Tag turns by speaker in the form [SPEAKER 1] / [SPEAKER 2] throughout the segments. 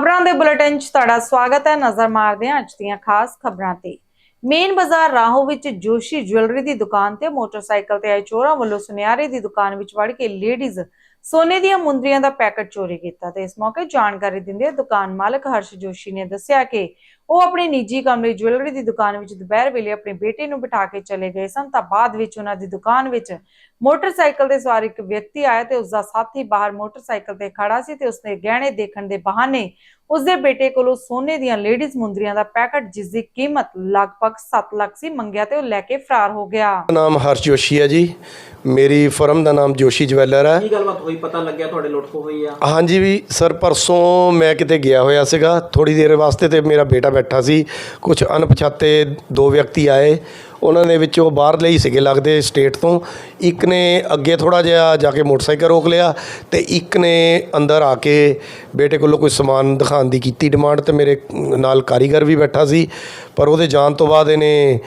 [SPEAKER 1] ਖਬਰਾਂ ਦੇ ਬੁਲੇਟਿਨ 'ਚ ਤੁਹਾਡਾ ਸਵਾਗਤ ਹੈ। ਨਜ਼ਰ ਮਾਰਦੇ ਹਾਂ ਅੱਜ ਦੀਆਂ ਖਾਸ ਖਬਰਾਂ ਤੇ। ਮੇਨ ਬਾਜ਼ਾਰ ਰਾਹੋਂ ਵਿੱਚ ਜੋਸ਼ੀ ਜੁਐਲਰੀ ਦੀ ਦੁਕਾਨ ਤੇ ਮੋਟਰਸਾਈਕਲ ਤੇ ਆਏ ਚੋਰਾਂ ਵੱਲੋਂ ਸੁਨਿਆਰੇ ਦੀ ਦੁਕਾਨ ਵਿੱਚ ਵੜ ਕੇ ਲੇਡੀਜ਼ ਸੋਨੇ ਦੀਆਂ ਮੁੰਦਰੀਆਂ ਦਾ ਪੈਕੇਟ ਚੋਰੀ ਕੀਤਾ ਤੇ ਇਸ ਮੌਕੇ ਜਾਣਕਾਰੀ ਦਿੰਦੇ ਦੁਕਾਨ ਮਾਲਕ ਹਰਸ਼ ਜੋਸ਼ੀ ਨੇ ਦੱਸਿਆ ਕਿ ਉਹ ਆਪਣੀ ਨਿੱਜੀ ਕੰਮ ਲਈ ਜੁਐਲਰੀ ਦੀ ਦੁਕਾਨ ਵਿੱਚ ਦੁਪਹਿਰ ਵੇਲੇ ਆਪਣੇ ਬੇਟੇ ਨੂੰ ਬਿਠਾ ਕੇ ਚਲੇ ਗਏ ਸਨ ਤਾਂ ਬਾਅਦ ਵਿੱਚ ਉਹਨਾਂ ਦੀ ਦੁਕਾਨ ਵਿੱਚ ਮੋਟਰਸਾਈਕਲ ਤੇ ਸਵਾਰ ਇੱਕ ਵਿਅਕਤੀ ਆਇਆ ਤੇ ਉਸ ਦਾ ਸਾਥੀ ਬਾਹਰ ਮੋਟਰਸਾਈਕਲ ਤੇ ਖੜਾ ਸੀ ਤੇ ਉਸਨੇ ਗਹਿਣੇ ਦੇਖਣ ਦੇ ਬਹਾਨੇ ਉਸਦੇ ਬੇਟੇ ਕੋਲੋਂ ਸੋਨੇ ਦੀਆਂ ਲੇਡੀਜ਼ ਮੁੰਦਰੀਆਂ ਦਾ ਪੈਕੇਟ ਜਿਸ ਦੀ ਕੀਮਤ ਲਗਭਗ 7 ਲੱਖ ਸੀ ਮੰਗਿਆ ਤੇ ਉਹ ਲੈ ਕੇ ਫਰਾਰ ਹੋ ਗਿਆ।
[SPEAKER 2] ਮੇਰਾ ਨਾਮ ਹਰਸ਼ ਜੋਸ਼ੀ ਹੈ ਜੀ। ਮੇਰੀ ਫਰਮ ਦਾ ਨਾਮ ਜੋਸ਼ੀ ਜਵੈਲਰ ਹੈ।
[SPEAKER 3] ਕੀ ਗੱਲਬਾਤ ਹੋਈ? ਪਤਾ ਲੱਗਿਆ ਤੁਹਾਡੇ ਲੁੱਟ ਖੋ ਹੋਈ ਆ?
[SPEAKER 2] ਹਾਂਜੀ ਵੀ ਸਰ ਪਰਸੋਂ ਮੈਂ ਕਿਤੇ ਗਿਆ ਹੋਇਆ ਸੀਗਾ। ਥੋੜੀ ਦੇਰ ਵਾਸਤੇ ਤੇ ਮੇਰਾ ਬੇਟਾ ਬੈਠਾ ਸੀ। ਕੁਝ ਅਣਪਛਾਤੇ ਦੋ ਵਿਅਕਤੀ ਆਏ। ਉਹਨਾਂ ਦੇ ਵਿੱਚੋਂ ਬਾਹਰਲੇ ਹੀ ਸੀਗੇ ਲੱਗਦੇ ਸਟੇਟ ਤੋਂ। ਇੱਕ ਨੇ ਅੱਗੇ ਥੋੜਾ ਜਿਹਾ ਜਾ ਕੇ ਮੋਟਰਸਾਈਕਲ ਰੋਕ ਲਿਆ ਤੇ ਇੱਕ ਨੇ ਅੰਦਰ ਆ ਕੇ ਬੇਟੇ ਕੋਲੋਂ ਕੋਈ ਸਮਾਨ ਦਿਖਾਉਣ ਦੀ ਕੀਤੀ ਡਿਮਾਂਡ ਤੇ ਮੇਰੇ ਨਾਲ ਕਾਰੀਗਰ ਵੀ ਬੈਠਾ ਸੀ। ਪਰ ਉਹਦੇ ਜਾਣ ਤੋਂ ਬਾਅਦ ਇਹਨੇ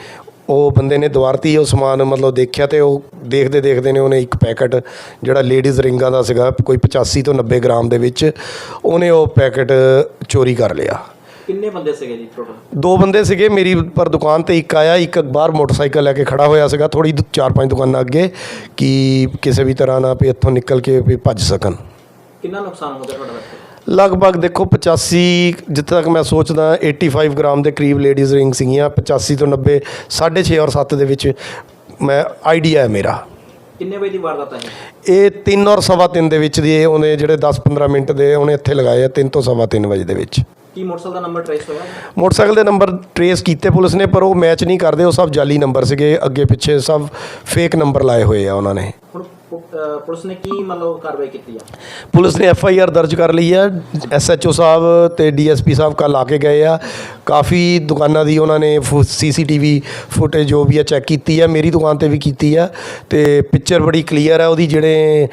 [SPEAKER 2] ਉਹ ਬੰਦੇ ਨੇ ਦੁਆਰਤੀ ਉਹ ਸਮਾਨ ਮਤਲਬ ਦੇਖਿਆ ਤੇ ਉਹ ਦੇਖਦੇ ਦੇਖਦੇ ਨੇ ਉਹਨੇ ਇੱਕ ਪੈਕਟ ਜਿਹੜਾ ਲੇਡੀਜ਼ ਰਿੰਗਾਂ ਦਾ ਸੀਗਾ, ਕੋਈ 85 ਤੋਂ 90 ਗ੍ਰਾਮ ਦੇ ਵਿੱਚ, ਉਹਨੇ ਉਹ ਪੈਕਟ ਚੋਰੀ ਕਰ ਲਿਆ।
[SPEAKER 3] ਕਿੰਨੇ ਬੰਦੇ ਸੀਗੇ ਜੀ ਟੋਟਲ
[SPEAKER 2] ਦੋ ਬੰਦੇ ਸੀਗੇ ਮੇਰੀ ਪਰ ਦੁਕਾਨ ਤੇ ਇੱਕ ਆਇਆ ਇੱਕ ਬਾਹਰ ਮੋਟਰਸਾਈਕਲ ਲੈ ਕੇ ਖੜਾ ਹੋਇਆ ਸੀਗਾ ਥੋੜੀ ਚਾਰ ਪੰਜ ਦੁਕਾਨਾਂ ਅੱਗੇ ਕਿ ਕਿਸੇ ਵੀ ਤਰ੍ਹਾਂ ਨਾਲ ਵੀ ਇੱਥੋਂ ਨਿਕਲ ਕੇ ਵੀ ਭੱਜ ਸਕਣ।
[SPEAKER 3] ਕਿੰਨਾ ਨੁਕਸਾਨ ਹੋ ਗਿਆ ਤੁਹਾਡਾ ਵੈਸੇ?
[SPEAKER 2] ਲਗਭਗ ਦੇਖੋ 85 ਜਿੱਥੇ ਤੱਕ ਮੈਂ ਸੋਚਦਾ 85 ਗ੍ਰਾਮ ਦੇ ਕਰੀਬ ਲੇਡੀਜ਼ ਰਿੰਗ ਸੀਗੀਆਂ 85 ਤੋਂ 90 6.5 ਔਰ 7 ਦੇ ਵਿੱਚ ਮੈਂ ਆਈਡੀਆ ਹੈ ਮੇਰਾ।
[SPEAKER 3] ਕਿੰਨੇ ਵਜੇ ਦੀ ਵਾਰਦਾਤ ਹੈ
[SPEAKER 2] ਇਹ 3 ਔਰ ਸਵਾ 3 ਦੇ ਵਿੱਚ ਦੀ ਇਹ ਉਹਨੇ ਜਿਹੜੇ 10-15 ਮਿੰਟ ਦੇ ਉਹਨੇ ਇੱਥੇ ਲਗਾਏ ਆ 3 ਤੋਂ ਸਵਾ 3 ਵਜੇ ਦੇ ਵਿੱਚ।
[SPEAKER 3] ਕੀ ਮੋਟਰਸਾਈਕਲ ਦਾ ਨੰਬਰ ਟ੍ਰੇਸ ਹੋਇਆ?
[SPEAKER 2] ਮੋਟਰਸਾਈਕਲ ਦੇ ਨੰਬਰ ਟਰੇਸ ਕੀਤੇ ਪੁਲਿਸ ਨੇ ਪਰ ਉਹ ਮੈਚ ਨਹੀਂ ਕਰਦੇ ਉਹ ਸਭ ਜਾਲੀ ਨੰਬਰ ਸੀਗੇ ਅੱਗੇ ਪਿੱਛੇ ਸਭ ਫੇਕ ਨੰਬਰ ਲਾਏ ਹੋਏ ਆ ਉਹਨਾਂ ਨੇ।
[SPEAKER 3] ਹੁਣ ਪੁਲਿਸ ਨੇ ਕੀ ਮਤਲਬ ਕਾਰਵਾਈ ਕੀਤੀ ਆ?
[SPEAKER 2] ਪੁਲਿਸ ਨੇ ਐਫ ਆਈ ਆਰ ਦਰਜ ਕਰ ਲਈ ਹੈ ਐਸ ਐਚ ਓ ਸਾਹਿਬ ਤੇ ਡੀ ਐਸ ਪੀ ਸਾਹਿਬ ਕੱਲ ਆ ਕੇ ਗਏ ਆ। ਕਾਫੀ ਦੁਕਾਨਾਂ ਦੀ ਉਹਨਾਂ ਨੇ ਸੀ ਸੀ ਟੀ ਵੀ ਫੁਟੇਜ ਜੋ ਵੀ ਹੈ ਚੈੱਕ ਕੀਤੀ ਹੈ ਮੇਰੀ ਦੁਕਾਨ ਤੇ ਵੀ ਕੀਤੀ ਹੈ ਤੇ ਪਿਕਚਰ ਬੜੀ ਕਲੀਅਰ ਹੈ ਉਹਦੀ ਜਿਹੜੇ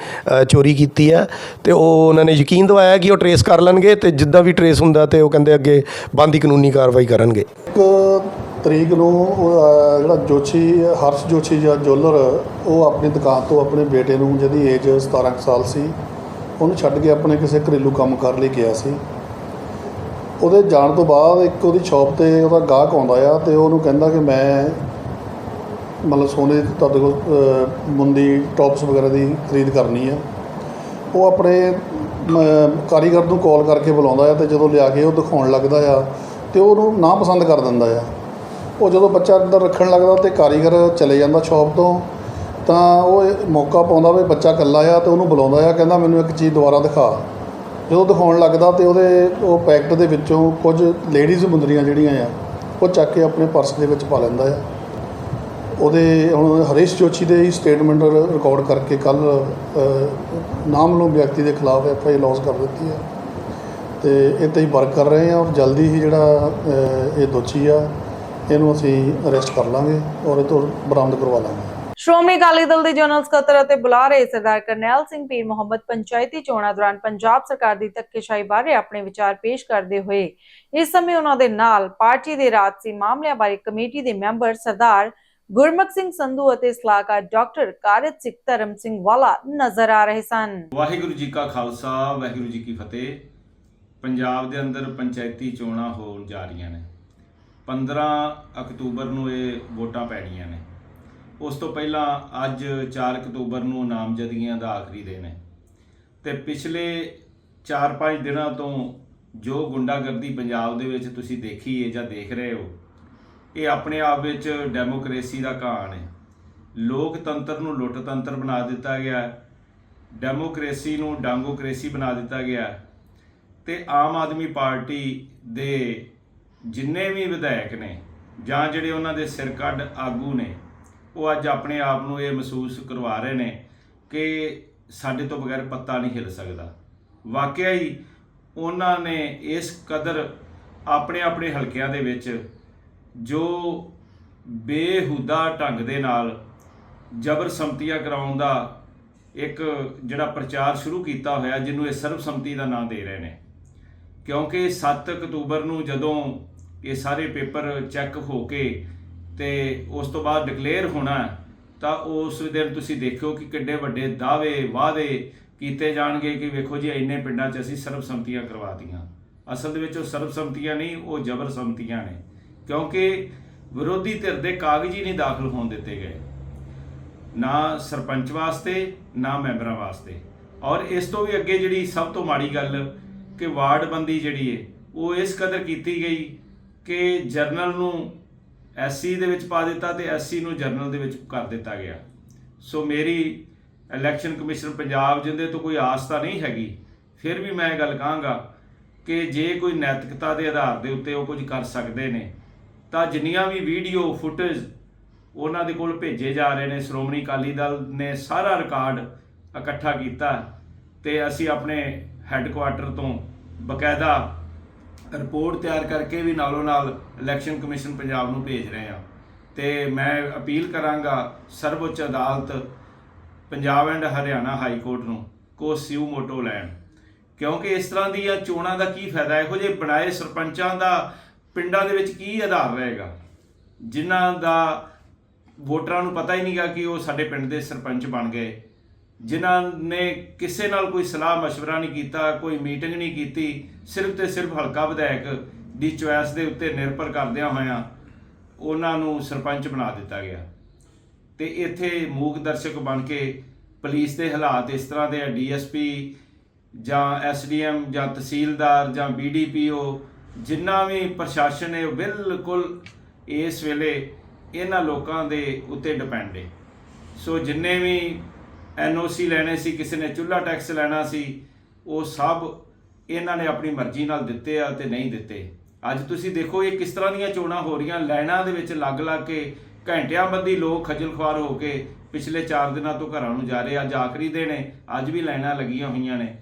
[SPEAKER 2] ਚੋਰੀ ਕੀਤੀ ਹੈ ਤੇ ਉਹ ਉਹਨਾਂ ਨੇ ਯਕੀਨ ਦਵਾਇਆ ਕਿ ਉਹ ਟਰੇਸ ਕਰ ਲੈਣਗੇ ਤੇ ਜਿੱਦਾਂ ਵੀ ਟਰੇਸ ਹੁੰਦਾ ਤੇ ਉਹ ਕਹਿੰਦੇ ਅੱਗੇ ਬੰਦੀ ਕਾਨੂੰਨੀ ਕਾਰਵਾਈ ਕਰਨਗੇ।
[SPEAKER 4] ਇੱਕ ਤਰੀਕ ਨੂੰ ਉਹ, ਅਹ, ਜਿਹੜਾ ਜੋਸ਼ੀ ਹਰਸ਼ ਜੋਸ਼ੀ ਜਾਂ ਜੁਐਲਰ ਉਹ ਆਪਣੀ ਦੁਕਾਨ ਤੋਂ ਆਪਣੇ ਬੇਟੇ ਨੂੰ ਜਿਹਦੀ ਏਜ 17 ਕੁ ਸਾਲ ਸੀ ਉਹਨੂੰ ਛੱਡ ਕੇ ਆਪਣੇ ਕਿਸੇ ਘਰੇਲੂ ਕੰਮ ਕਰ ਲਈ ਗਿਆ ਸੀ। ਉਹਦੇ ਜਾਣ ਤੋਂ ਬਾਅਦ ਇੱਕ ਉਹਦੀ ਸ਼ਾਪ ਤੇ ਉਹਦਾ ਗਾਹਕ ਆਉਂਦਾ ਆ ਤੇ ਉਹਨੂੰ ਕਹਿੰਦਾ ਕਿ ਮੈਂ ਮਤਲਬ ਸੋਨੇ ਦੀ ਤੁਹਾਡੇ ਕੋਲ ਅਹ, ਮੁੰਦੀ ਟੌਪਸ ਵਗੈਰਾ ਦੀ ਖਰੀਦ ਕਰਨੀ ਆ। ਉਹ ਆਪਣੇ ਮ, ਕਾਰੀਗਰ ਨੂੰ ਕਾਲ ਕਰਕੇ ਬੁਲਾਉਂਦਾ ਆ ਤੇ ਜਦੋਂ ਲਿਆ ਕੇ ਉਹ ਦਿਖਾਉਣ ਲੱਗਦਾ ਆ ਤੇ ਉਹਨੂੰ ਨਾ ਪਸੰਦ ਕਰ ਦਿੰਦਾ ਆ। ਉਹ ਜਦੋਂ ਬੱਚਾ ਅੰਦਰ ਰੱਖਣ ਲੱਗਦਾ ਤੇ ਕਾਰੀਗਰ ਚਲੇ ਜਾਂਦਾ ਸ਼ਾਪ ਤੋਂ, ਤਾਂ ਉਹ ਇਹ ਮੌਕਾ ਪਾਉਂਦਾ ਵੀ ਬੱਚਾ ਇਕੱਲਾ ਆ ਤੇ ਉਹਨੂੰ ਬੁਲਾਉਂਦਾ ਆ, ਕਹਿੰਦਾ ਮੈਨੂੰ ਇੱਕ ਚੀਜ਼ ਦੁਬਾਰਾ ਦਿਖਾ। ਜਦੋਂ ਦਿਖਾਉਣ ਲੱਗਦਾ ਤੇ ਉਹਦੇ, ਉਹ ਪੈਕਟ ਦੇ ਵਿੱਚੋਂ ਕੁਝ ਲੇਡੀਜ਼ ਮੁੰਦਰੀਆਂ ਜਿਹੜੀਆਂ ਆ, ਉਹ ਚੱਕ ਕੇ ਆਪਣੇ ਪਰਸ ਦੇ ਵਿੱਚ ਪਾ ਲੈਂਦਾ ਆ। ਉਹਦੇ, ਹੁਣ ਹਰੀਸ਼ ਜੋਸ਼ੀ ਦੇ ਹੀ ਸਟੇਟਮੈਂਟ ਰਿਕਾਰਡ ਕਰਕੇ ਕੱਲ ਨਾਮਲੂਮ ਵਿਅਕਤੀ ਦੇ ਖਿਲਾਫ ਐਫ ਆਈ ਲੌਸ ਕਰ ਦਿੱਤੀ ਹੈ ਤੇ ਇਹ ਤੇ ਹੀ ਵਰਕ ਕਰ ਰਹੇ ਹਾਂ ਔਰ ਜਲਦੀ ਹੀ ਜਿਹੜਾ ਇਹ ਦੋਸ਼ੀ ਆ ਇਹਨੂੰ ਅਸੀਂ ਅਰੈਸਟ ਕਰ ਲਾਂਗੇ ਔਰ ਇਹ ਤੋਂ ਬਰਾਮਦ ਕਰਵਾ ਲਾਂਗੇ।
[SPEAKER 1] ਸ਼੍ਰੋਮਣੀ ਅਕਾਲੀ ਦਲ ਦੇ ਜਨਰਲ ਸਕੱਤਰ ਅਤੇ ਬੁਲਾਰੇ ਸਰਦਾਰ ਕਰਨੈਲ ਸਿੰਘ ਪੀਰ ਮੁਹੰਮਦ ਪੰਚਾਇਤੀ ਚੋਣਾਂ ਦੌਰਾਨ ਪੰਜਾਬ ਸਰਕਾਰ ਦੀ ਧੱਕੇਸ਼ਾਹੀ ਬਾਰੇ ਆਪਣੇ ਵਿਚਾਰ ਪੇਸ਼ ਕਰਦੇ ਹੋਏ ਇਸ ਸਮੇਂ ਉਹਨਾਂ ਦੇ ਨਾਲ ਪਾਰਟੀ ਦੇ ਰਾਜਸੀ ਮਾਮਲਿਆਂ ਬਾਰੇ ਕਮੇਟੀ ਦੇ ਮੈਂਬਰ ਸਰਦਾਰ ਗੁਰਮੁਖ ਸਿੰਘ ਸੰਧੂ ਅਤੇ ਸਲਾਹਕਾਰ ਡਾਕਟਰ ਕਾਰਜ ਸਿੱਖ ਧਰਮ ਸਿੰਘ ਵਾਲਾ ਨਜ਼ਰ ਆ ਰਹੇ ਸਨ।
[SPEAKER 5] ਵਾਹਿਗੁਰੂ ਜੀ ਕਾ ਖਾਲਸਾ ਵਾਹਿਗੁਰੂ ਜੀ ਕੀ ਫਤਿਹ। ਪੰਜਾਬ ਦੇ ਅੰਦਰ ਪੰਚਾਇਤੀ ਚੋਣਾਂ ਹੋਣ ਜਾ ਰਹੀਆਂ ਨੇ। 15 ਅਕਤੂਬਰ ਨੂੰ ਇਹ ਵੋਟਾਂ ਪੈਣੀਆਂ ਨੇ। ਉਸ ਤੋਂ ਪਹਿਲਾਂ ਅੱਜ 4 ਅਕਤੂਬਰ ਨੂੰ ਨਾਮਜ਼ਦਗੀਆਂ ਦਾ ਆਖਰੀ ਦਿਨ ਹੈ। ਤੇ ਪਿਛਲੇ 4-5 ਦਿਨਾਂ ਤੋਂ ਜੋ ਗੁੰਡਾਗਰਦੀ ਪੰਜਾਬ ਦੇ ਵਿੱਚ ਤੁਸੀਂ ਦੇਖੀ ਹੈ ਜਾਂ ਦੇਖ ਰਹੇ ਹੋ, ਇਹ ਆਪਣੇ ਆਪ ਵਿੱਚ ਡੈਮੋਕ੍ਰੇਸੀ ਦਾ ਕਹਾਣ ਹੈ। ਲੋਕਤੰਤਰ ਨੂੰ ਲੁੱਟਤੰਤਰ ਬਣਾ ਦਿੱਤਾ ਗਿਆ ਹੈ। ਡੈਮੋਕ੍ਰੇਸੀ ਨੂੰ ਡਾਂਗੋਕ੍ਰੇਸੀ ਬਣਾ ਦਿੱਤਾ ਗਿਆ ਹੈ। ਤੇ ਆਮ ਆਦਮੀ ਪਾਰਟੀ ਦੇ ਜਿੰਨੇ ਵੀ ਵਿਧਾਇਕ ਨੇ ਜਾਂ ਜਿਹੜੇ ਉਹਨਾਂ ਦੇ ਸਿਰ ਕੱਢ ਆਗੂ ਨੇ, ਉਹ ਅੱਜ ਆਪਣੇ ਆਪ ਨੂੰ ਇਹ ਮਹਿਸੂਸ ਕਰਵਾ ਰਹੇ ਨੇ ਕਿ ਸਾਡੇ ਤੋਂ ਬਗੈਰ ਪੱਤਾ ਨਹੀਂ ਹਿੱਲ ਸਕਦਾ। ਵਾਕਿਆ ਹੀ ਉਹਨਾਂ ਨੇ ਇਸ ਕਦਰ ਆਪਣੇ ਆਪਣੇ ਹਲਕਿਆਂ ਦੇ ਵਿੱਚ ਜੋ ਬੇਹੁਦਾ ਢੰਗ ਦੇ ਨਾਲ ਜਬਰ ਸੰਮਤੀਆਂ ਕਰਾਉਣ ਦਾ ਇੱਕ ਜਿਹੜਾ ਪ੍ਰਚਾਰ ਸ਼ੁਰੂ ਕੀਤਾ ਹੋਇਆ, ਜਿਹਨੂੰ ਇਹ ਸਰਬਸੰਮਤੀ ਦਾ ਨਾਂ ਦੇ ਰਹੇ ਨੇ। ਕਿਉਂਕਿ 7 ਅਕਤੂਬਰ ਨੂੰ ਜਦੋਂ ਇਹ ਸਾਰੇ ਪੇਪਰ ਚੈੱਕ ਹੋ ਕੇ ਤੇ ਉਸ ਤੋਂ ਬਾਅਦ ਡਿਕਲੇਅਰ ਹੋਣਾ ਤਾਂ ਉਸ ਦਿਨ ਤੁਸੀਂ ਦੇਖਿਓ ਕਿ ਕਿੱਡੇ ਵੱਡੇ ਦਾਅਵੇ, ਵਾਅਦੇ ਕੀਤੇ ਜਾਣਗੇ ਕਿ ਵੇਖੋ ਜੀ, ਇੰਨੇ ਪਿੰਡਾਂ 'ਚ ਅਸੀਂ ਸਰਬਸੰਮਤੀਆਂ ਕਰਵਾ ਦੀਆਂ ਅਸਲ ਦੇ ਵਿੱਚ ਉਹ ਸਰਬਸੰਮਤੀਆਂ ਨਹੀਂ, ਉਹ ਜਬਰ ਸੰਮਤੀਆਂ ਨੇ, ਕਿਉਂਕਿ ਵਿਰੋਧੀ ਧਿਰ ਦੇ ਕਾਗਜ਼ ਹੀ ਨਹੀਂ ਦਾਖਲ ਹੋਣ ਦਿੱਤੇ ਗਏ। ਨਾ ਸਰਪੰਚ ਵਾਸਤੇ, ਨਾ ਮੈਂਬਰਾਂ ਵਾਸਤੇ। ਔਰ ਇਸ ਤੋਂ ਵੀ ਅੱਗੇ ਜਿਹੜੀ ਸਭ ਤੋਂ ਮਾੜੀ ਗੱਲ ਕਿ ਵਾਰਡਬੰਦੀ ਜਿਹੜੀ ਹੈ, ਉਹ ਇਸ ਕਦਰ ਕੀਤੀ ਗਈ ਕਿ ਜਰਨਲ ਨੂੰ ਐਸਸੀ ਦੇ ਵਿੱਚ ਪਾ ਦਿੱਤਾ ਤੇ ਐਸਸੀ ਨੂੰ ਜਰਨਲ ਦੇ ਵਿੱਚ ਕਰ ਦਿੱਤਾ ਗਿਆ। ਸੋ ਮੇਰੀ ਇਲੈਕਸ਼ਨ ਕਮਿਸ਼ਨ ਪੰਜਾਬ ਜਿੰਦੇ ਤੋਂ ਕੋਈ ਆਸ ਤਾਂ ਨਹੀਂ ਹੈਗੀ। ਫਿਰ ਵੀ ਮੈਂ ਇਹ ਗੱਲ ਕਹਾਂਗਾ ਕਿ ਜੇ ਕੋਈ ਨੈਤਿਕਤਾ ਦੇ ਆਧਾਰ ਦੇ ਉੱਤੇ ਉਹ ਕੁਝ ਕਰ ਸਕਦੇ ਨੇ, ਤਾਂ ਜਿੰਨੀਆਂ ਵੀ ਵੀਡੀਓ ਫੁਟੇਜ ਉਹਨਾਂ ਦੇ ਕੋਲ ਭੇਜੇ ਜਾ ਰਹੇ ਨੇ। ਸ਼੍ਰੋਮਣੀ ਅਕਾਲੀ ਦਲ ਨੇ ਸਾਰਾ ਰਿਕਾਰਡ ਇਕੱਠਾ ਕੀਤਾ ਤੇ ਅਸੀਂ ਆਪਣੇ ਹੈੱਡਕੁਆਟਰ ਤੋਂ ਬਕਾਇਦਾ ਰਿਪੋਰਟ ਤਿਆਰ ਕਰਕੇ ਵੀ ਨਾਲੋਂ ਨਾਲ ਇਲੈਕਸ਼ਨ ਕਮਿਸ਼ਨ ਪੰਜਾਬ ਨੂੰ ਭੇਜ ਰਹੇ ਹਾਂ ਤੇ ਮੈਂ ਅਪੀਲ ਕਰਾਂਗਾ ਸਰਵਉੱਚ ਅਦਾਲਤ Punjab and Haryana high court ਨੂੰ ਕੋ ਸਿਊ ਮੋਟੋ ਲੈਣ। ਕਿਉਂਕਿ ਇਸ ਤਰ੍ਹਾਂ ਦੀਆਂ ਚੋਣਾਂ ਦਾ ਕੀ ਫਾਇਦਾ? ਇਹੋ ਜਿਹੇ ਬਣਾਏ ਸਰਪੰਚਾਂ ਦਾ ਪਿੰਡਾਂ ਦੇ ਵਿੱਚ ਕੀ ਆਧਾਰ ਰਹੇਗਾ? ਜਿਨ੍ਹਾਂ ਦਾ ਵੋਟਰਾਂ ਨੂੰ ਪਤਾ ਹੀ ਨਹੀਂਗਾ ਕਿ ਉਹ ਸਾਡੇ ਪਿੰਡ ਦੇ ਸਰਪੰਚ ਬਣ ਗਏ। ਜਿਨ੍ਹਾਂ ਨੇ ਕਿਸੇ ਨਾਲ ਕੋਈ ਸਲਾਹ مشਵਰਾ ਨਹੀਂ ਕੀਤਾ, ਕੋਈ ਮੀਟਿੰਗ ਨਹੀਂ ਕੀਤੀ, ਸਿਰਫ ਤੇ ਸਿਰਫ ਹਲਕਾ ਵਿਧਾਇਕ ਦੀ ਚੁਆਇਸ ਦੇ ਉੱਤੇ ਨਿਰਭਰ ਕਰਦਿਆਂ ਹੋਇਆਂ ਉਹਨਾਂ ਨੂੰ ਸਰਪੰਚ ਬਣਾ ਦਿੱਤਾ ਗਿਆ। ਤੇ ਇੱਥੇ ਮੂਕ ਦਰਸ਼ਕ ਬਣ ਕੇ ਪੁਲਿਸ ਦੇ ਹਾਲਾਤ ਇਸ ਤਰ੍ਹਾਂ ਦੇ ਆ, ਡੀਐਸਪੀ ਜਾਂ ਐਸਡੀਐਮ ਜਾਂ ਤਹਿਸੀਲਦਾਰ ਜਾਂ ਬੀਡੀਪੀਓ, ਜਿੰਨਾ ਵੀ ਪ੍ਰਸ਼ਾਸਨ ਹੈ ਬਿਲਕੁਲ ਇਸ ਵੇਲੇ ਇਹਨਾਂ ਲੋਕਾਂ ਦੇ ਉੱਤੇ ਡਿਪੈਂਡ ਹੈ ਸੋ ਜਿੰਨੇ ਵੀ ਐਨਓਸੀ ਲੈਣੇ ਸੀ, ਕਿਸੇ ਨੇ ਚੁੱਲ੍ਹਾ ਟੈਕਸ ਲੈਣਾ ਸੀ, ਉਹ ਸਭ ਇਹਨਾਂ ਨੇ ਆਪਣੀ ਮਰਜ਼ੀ ਨਾਲ ਦਿੱਤੇ ਆ ਤੇ ਨਹੀਂ ਦਿੱਤੇ। ਅੱਜ ਤੁਸੀਂ ਦੇਖੋ ਇਹ ਕਿਸ ਤਰ੍ਹਾਂ ਦੀਆਂ ਚੋਣਾਂ ਹੋ ਰਹੀਆਂ, ਲਾਈਨਾਂ ਦੇ ਵਿੱਚ ਲੱਗ ਲੱਗ ਕੇ ਘੰਟਿਆਂ ਬੱਧੀ ਲੋਕ ਖੱਜਲ ਖੁਆਰ ਹੋ ਕੇ ਪਿਛਲੇ 4 ਦਿਨਾਂ ਤੋਂ ਘਰਾਂ ਨੂੰ ਜਾ ਰਹੇ, ਅੱਜ ਆਖਰੀ ਦਿਨ ਹੈ, ਅੱਜ ਵੀ ਲਾਈਨਾਂ ਲੱਗੀਆਂ ਹੋਈਆਂ ਨੇ।